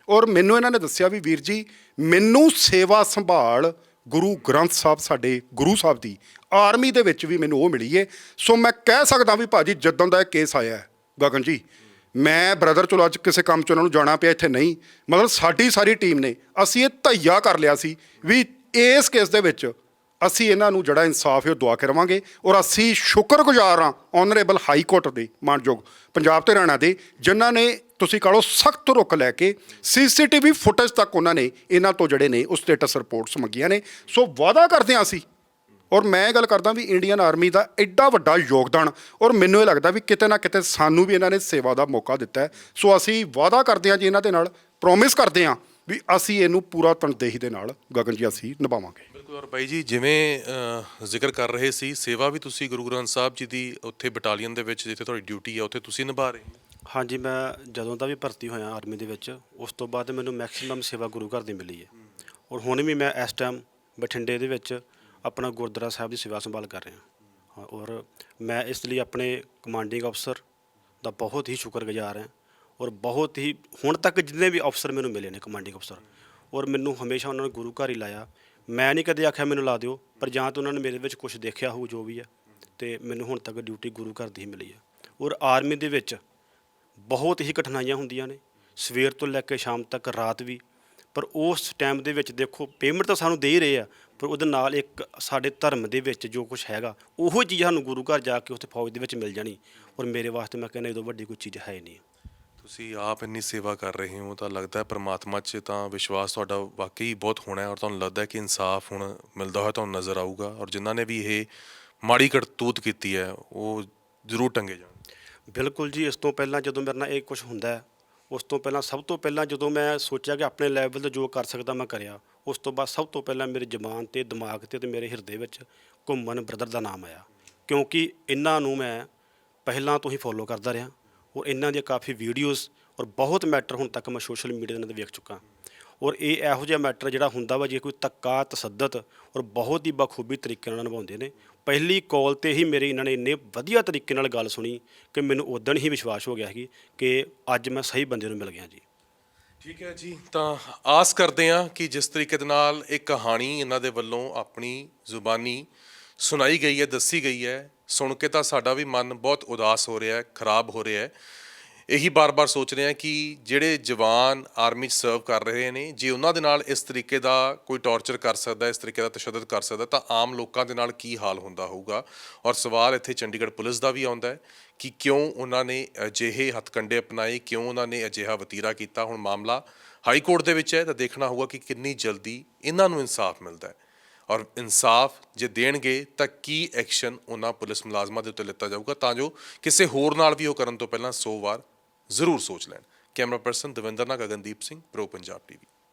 ਔਰ ਮੈਨੂੰ ਇਹਨਾਂ ਨੇ ਦੱਸਿਆ ਵੀ ਵੀਰ ਜੀ ਮੈਨੂੰ ਸੇਵਾ ਸੰਭਾਲ ਗੁਰੂ ਗ੍ਰੰਥ ਸਾਹਿਬ ਸਾਡੇ ਗੁਰੂ ਸਾਹਿਬ ਦੀ ਆਰਮੀ ਦੇ ਵਿੱਚ ਵੀ ਮੈਨੂੰ ਉਹ ਮਿਲੀ ਏ ਸੋ ਮੈਂ ਕਹਿ ਸਕਦਾ ਵੀ ਭਾਜੀ ਜਦੋਂ ਦਾ ਇਹ ਕੇਸ ਆਇਆ ਹੈ, ਗਗਨ ਜੀ ਮੈਂ ਬ੍ਰਦਰ ਚਲੋ ਅੱਜ ਕਿਸੇ ਕੰਮ 'ਚ ਉਹਨਾਂ ਨੂੰ ਜਾਣਾ ਪਿਆ, ਇੱਥੇ ਨਹੀਂ। ਮਤਲਬ ਸਾਡੀ ਸਾਰੀ ਟੀਮ ਨੇ, ਅਸੀਂ ਇਹ ਧਈਆ ਕਰ ਲਿਆ ਸੀ ਵੀ ਇਸ ਕੇਸ ਦੇ ਵਿੱਚ ਅਸੀਂ ਇਹਨਾਂ ਨੂੰ ਜਿਹੜਾ ਇਨਸਾਫ ਹੈ ਉਹ ਦਵਾ ਕੇ ਰਵਾਂਗੇ ਔਰ ਅਸੀਂ ਸ਼ੁਕਰਗੁਜ਼ਾਰ ਹਾਂ ਆਨਰੇਬਲ ਹਾਈ ਕੋਰਟ ਦੇ ਮਾਨਯੋਗ ਪੰਜਾਬ ਤੇ ਹਰਿਆਣਾ ਦੇ, ਜਿਨ੍ਹਾਂ ਨੇ ਤੁਸੀਂ ਕਹੋ ਸਖਤ ਰੁਕ ਲੈ ਕੇ ਸੀਸੀਟੀਵੀ ਫੁਟੇਜ ਤੱਕ ਉਹਨਾਂ ਨੇ ਇਹਨਾਂ ਤੋਂ ਜਿਹੜੇ ਨੇ ਉਹ ਸਟੇਟਸ ਰਿਪੋਰਟਸ ਮੰਗੀਆਂ ਨੇ। ਸੋ ਵਾਅਦਾ ਕਰਦੇ ਹਾਂ ਅਸੀਂ ਔਰ ਮੈਂ ਇਹ ਗੱਲ ਕਰਦਾ ਵੀ ਇੰਡੀਅਨ ਆਰਮੀ ਦਾ ਐਡਾ ਵੱਡਾ ਯੋਗਦਾਨ ਔਰ ਮੈਨੂੰ ਇਹ ਲੱਗਦਾ ਵੀ ਕਿਤੇ ਨਾ ਕਿਤੇ ਸਾਨੂੰ ਵੀ ਇਹਨਾਂ ਨੇ ਸੇਵਾ ਦਾ ਮੌਕਾ ਦਿੱਤਾ ਹੈ। ਸੋ ਅਸੀਂ ਵਾਅਦਾ ਕਰਦੇ ਹਾਂ ਜੀ ਇਹਨਾਂ ਦੇ ਨਾਲ ਪ੍ਰੋਮਿਸ ਕਰਦੇ ਹਾਂ ਵੀ ਅਸੀਂ ਇਹਨੂੰ ਪੂਰਾ ਤਨਦੇਹੀ ਦੇ ਨਾਲ ਗਗਨ ਜੀ ਅਸੀਂ ਨਿਭਾਵਾਂਗੇ। ਬਿਲਕੁਲ ਔਰ ਬਾਈ ਜੀ ਜਿਵੇਂ ਜ਼ਿਕਰ ਕਰ ਰਹੇ ਸੀ ਸੇਵਾ ਵੀ ਤੁਸੀਂ ਗੁਰੂ ਗ੍ਰੰਥ ਸਾਹਿਬ ਜੀ ਦੀ ਉੱਥੇ ਬਟਾਲੀਅਨ ਦੇ ਵਿੱਚ ਜਿੱਥੇ ਤੁਹਾਡੀ ਡਿਊਟੀ ਹੈ ਉੱਥੇ ਤੁਸੀਂ ਨਿਭਾ ਰਹੇ ਹੋ? ਹਾਂਜੀ ਮੈਂ ਜਦੋਂ ਦਾ ਵੀ ਭਰਤੀ ਹੋਇਆ ਆਰਮੀ ਦੇ ਵਿੱਚ ਉਸ ਤੋਂ ਬਾਅਦ ਮੈਨੂੰ ਮੈਕਸਿਮਮ ਸੇਵਾ ਗੁਰੂ ਘਰ ਦੀ ਮਿਲੀ ਹੈ। ਔਰ ਹੁਣ ਵੀ ਮੈਂ ਇਸ ਟਾਈਮ ਬਠਿੰਡੇ ਦੇ ਵਿੱਚ ਆਪਣਾ ਗੁਰਦੁਆਰਾ ਸਾਹਿਬ ਦੀ ਸੇਵਾ ਸੰਭਾਲ ਕਰ ਰਿਹਾ। ਹਾਂ, ਔਰ ਮੈਂ ਇਸ ਲਈ ਆਪਣੇ ਕਮਾਂਡਿੰਗ ਅਫਸਰ ਦਾ ਬਹੁਤ ਹੀ ਸ਼ੁਕਰਗੁਜ਼ਾਰ ਹਾਂ ਔਰ ਬਹੁਤ ਹੀ ਹੁਣ ਤੱਕ ਜਿੰਨੇ ਵੀ ਅਫਸਰ ਮੈਨੂੰ ਮਿਲੇ ਨੇ ਕਮਾਂਡਿੰਗ ਅਫਸਰ ਔਰ ਮੈਨੂੰ ਹਮੇਸ਼ਾ ਉਹਨਾਂ ਨੇ ਗੁਰੂ ਘਰ ਹੀ ਲਾਇਆ। ਮੈਂ ਨਹੀਂ ਕਦੇ ਆਖਿਆ ਮੈਨੂੰ ਲਾ ਦਿਓ, ਪਰ ਜਾਂ ਤਾਂ ਉਹਨਾਂ ਨੇ ਮੇਰੇ ਵਿੱਚ ਕੁਝ ਦੇਖਿਆ ਹੋਊ ਜੋ ਵੀ ਹੈ ਤੇ ਮੈਨੂੰ ਹੁਣ ਤੱਕ ਡਿਊਟੀ ਗੁਰੂ ਘਰ ਦੀ ਹੀ ਮਿਲੀ ਹੈ। ਔਰ ਆਰਮੀ ਦੇ ਵਿੱਚ ਬਹੁਤ ਹੀ ਕਠਿਨਾਈਆਂ ਹੁੰਦੀਆਂ ਨੇ, ਸਵੇਰ ਤੋਂ ਲੈ ਕੇ ਸ਼ਾਮ ਤੱਕ, ਰਾਤ ਵੀ। ਪਰ ਉਸ ਟਾਈਮ ਦੇ ਵਿੱਚ ਦੇਖੋ ਪੇਮੈਂਟ ਤਾਂ ਸਾਨੂੰ ਦੇ ਹੀ ਰਹੇ ਆ ਪਰ ਉਹਦੇ ਨਾਲ ਇੱਕ ਸਾਡੇ ਧਰਮ ਦੇ ਵਿੱਚ ਜੋ ਕੁਝ ਹੈਗਾ ਉਹੋ ਚੀਜ਼ ਸਾਨੂੰ ਗੁਰੂ ਘਰ ਜਾ ਕੇ ਉੱਥੇ ਫੌਜ ਦੇ ਵਿੱਚ ਮਿਲ ਜਾਣੀ। ਔਰ ਮੇਰੇ ਵਾਸਤੇ ਮੈਂ ਕਹਿੰਦਾ ਇਹਦੋਂ ਵੱਡੀ ਕੋਈ ਚੀਜ਼ ਹੈ ਨਹੀਂ। ਤੁਸੀਂ ਆਪ ਇੰਨੀ ਸੇਵਾ ਕਰ ਰਹੇ ਹੋ ਤਾਂ ਲੱਗਦਾ ਹੈ ਪ੍ਰਮਾਤਮਾ 'ਚ ਤਾਂ ਵਿਸ਼ਵਾਸ ਤੁਹਾਡਾ ਵਾਕਈ ਬਹੁਤ ਹੋਣਾ ਹੈ ਔਰ ਤੁਹਾਨੂੰ ਲੱਗਦਾ ਹੈ ਕਿ ਇਨਸਾਫ ਹੁਣ ਮਿਲਦਾ ਹੋਇਆ ਤੁਹਾਨੂੰ ਨਜ਼ਰ ਆਊਗਾ। ਔਰ ਜਿਨ੍ਹਾਂ ਨੇ ਵੀ ਇਹ ਮਾੜੀ ਕਰਤੂਤ ਕੀਤੀ ਹੈ ਉਹ ਜ਼ਰੂਰ ਟੰਗੇ ਜਾਣ। ਬਿਲਕੁਲ ਜੀ ਇਸ ਤੋਂ ਪਹਿਲਾਂ ਜਦੋਂ ਮੇਰੇ ਨਾਲ ਇਹ ਕੁਝ ਹੁੰਦਾ ਹੈ ਉਸ ਤੋਂ ਪਹਿਲਾਂ ਸਭ ਤੋਂ ਪਹਿਲਾਂ ਜਦੋਂ ਮੈਂ ਸੋਚਿਆ ਕਿ ਆਪਣੇ ਲੈਵਲ ਤੇ ਜੋ ਕਰ ਸਕਦਾ ਮੈਂ ਕਰਿਆ, ਉਸ ਤੋਂ ਬਾਅਦ ਸਭ ਤੋਂ ਪਹਿਲਾਂ ਮੇਰੇ ਜ਼ਬਾਨ ਤੇ, ਦਿਮਾਗ ਤੇ ਤੇ ਮੇਰੇ ਹਿਰਦੇ ਵਿੱਚ ਘੁੰਮਣ ਬ੍ਰਦਰ ਦਾ ਨਾਮ ਆਇਆ। ਕਿਉਂਕਿ ਇਹਨਾਂ ਨੂੰ ਮੈਂ ਪਹਿਲਾਂ ਤੋਂ ਹੀ ਫੋਲੋ ਕਰਦਾ ਰਿਹਾ ਔਰ ਇਹਨਾਂ ਦੀਆਂ ਕਾਫੀ ਵੀਡੀਓਜ਼ ਔਰ ਬਹੁਤ ਮੈਟਰ ਹੁਣ ਤੱਕ ਮੈਂ ਸੋਸ਼ਲ ਮੀਡੀਆ ਦੇ ਨਾਲ ਵੇਖ ਚੁੱਕਾ। ਔਰ ਇਹ ਇਹੋ ਜਿਹਾ ਮੈਟਰ ਜਿਹੜਾ ਹੁੰਦਾ ਵਾ, ਜੇ ਕੋਈ ਤੱਕਾ, ਤਸੱਦਤ ਔਰ ਬਹੁਤ ਹੀ ਬਖੂਬੀ ਤਰੀਕੇ ਨਾਲ ਨਿਭਾਉਂਦੇ ਨੇ ਪਹਿਲੀ ਕਾਲ ਤੇ ਹੀ ਮੇਰੇ ਇਹਨਾਂ ਨੇ ਇੰਨੇ ਵਧੀਆ ਤਰੀਕੇ ਨਾਲ ਗੱਲ ਸੁਣੀ ਕਿ ਮੈਨੂੰ ਉਦੋਂ ਹੀ ਵਿਸ਼ਵਾਸ ਹੋ ਗਿਆ ਸੀ ਕਿ ਅੱਜ ਮੈਂ ਸਹੀ ਬੰਦੇ ਨੂੰ ਮਿਲ ਗਿਆ ਜੀ। ਠੀਕ ਹੈ ਜੀ, ਤਾਂ ਆਸ ਕਰਦੇ ਹਾਂ ਕਿ ਜਿਸ ਤਰੀਕੇ ਦੇ ਨਾਲ ਇਹ ਕਹਾਣੀ ਇਹਨਾਂ ਦੇ ਵੱਲੋਂ ਆਪਣੀ ਜ਼ੁਬਾਨੀ ਸੁਣਾਈ ਗਈ ਹੈ, ਦੱਸੀ ਗਈ ਹੈ, ਸੁਣ ਕੇ ਤਾਂ ਸਾਡਾ ਵੀ ਮਨ ਬਹੁਤ ਉਦਾਸ ਹੋ ਰਿਹਾ ਹੈ, ਖਰਾਬ ਹੋ ਰਿਹਾ ਹੈ। ਇਹੀ ਬਾਰ-ਬਾਰ ਸੋਚ ਰਹੇ ਹਾਂ ਕਿ ਜਿਹੜੇ ਜਵਾਨ ਆਰਮੀ 'ਚ ਸਰਵ ਕਰ ਰਹੇ ਨੇ, ਜੇ ਉਹਨਾਂ ਦੇ ਨਾਲ ਇਸ ਤਰੀਕੇ ਦਾ ਕੋਈ ਟੌਰਚਰ ਕਰ ਸਕਦਾ, ਇਸ ਤਰੀਕੇ ਦਾ ਤਸ਼ੱਦਦ ਕਰ ਸਕਦਾ, ਤਾਂ ਆਮ ਲੋਕਾਂ ਦੇ ਨਾਲ ਕੀ ਹਾਲ ਹੁੰਦਾ ਹੋਊਗਾ? ਔਰ ਸਵਾਲ ਇੱਥੇ ਚੰਡੀਗੜ੍ਹ ਪੁਲਿਸ ਦਾ ਵੀ ਆਉਂਦਾ ਹੈ ਕਿ ਕਿਉਂ ਉਹਨਾਂ ਨੇ ਅਜਿਹੇ ਹੱਥਕੰਡੇ ਅਪਣਾਏ, ਕਿਉਂ ਉਹਨਾਂ ਨੇ ਅਜਿਹਾ ਵਤੀਰਾ ਕੀਤਾ? ਹੁਣ ਮਾਮਲਾ ਹਾਈ ਕੋਰਟ ਦੇ ਵਿੱਚ ਹੈ ਤਾਂ ਦੇਖਣਾ ਹੋਊਗਾ ਕਿ ਕਿੰਨੀ ਜਲਦੀ ਇਹਨਾਂ ਨੂੰ ਇਨਸਾਫ ਮਿਲਦਾ ਹੈ। ਔਰ ਇਨਸਾਫ ਜੇ ਦੇਣਗੇ ਤਾਂ ਕੀ ਐਕਸ਼ਨ ਉਹਨਾਂ ਪੁਲਿਸ ਮੁਲਾਜ਼ਮਾਂ ਦੇ ਉੱਤੇ ਲਿੱਤਾ ਜਾਊਗਾ? ਤਾਂ ਜੋ ਕਿਸੇ ਹੋਰ ਨਾਲ ਵੀ ਉਹ ਕਰਨ ਤੋਂ ਪਹਿਲਾਂ 100 ਵਾਰ ਜ਼ਰੂਰ ਸੋਚ ਲੈਣ। ਕੈਮਰਾ ਪਰਸਨ ਦਵਿੰਦਰ ਨਾਲ ਗਗਨਦੀਪ ਸਿੰਘ ਪ੍ਰੋ ਪੰਜਾਬ ਟੀਵੀ।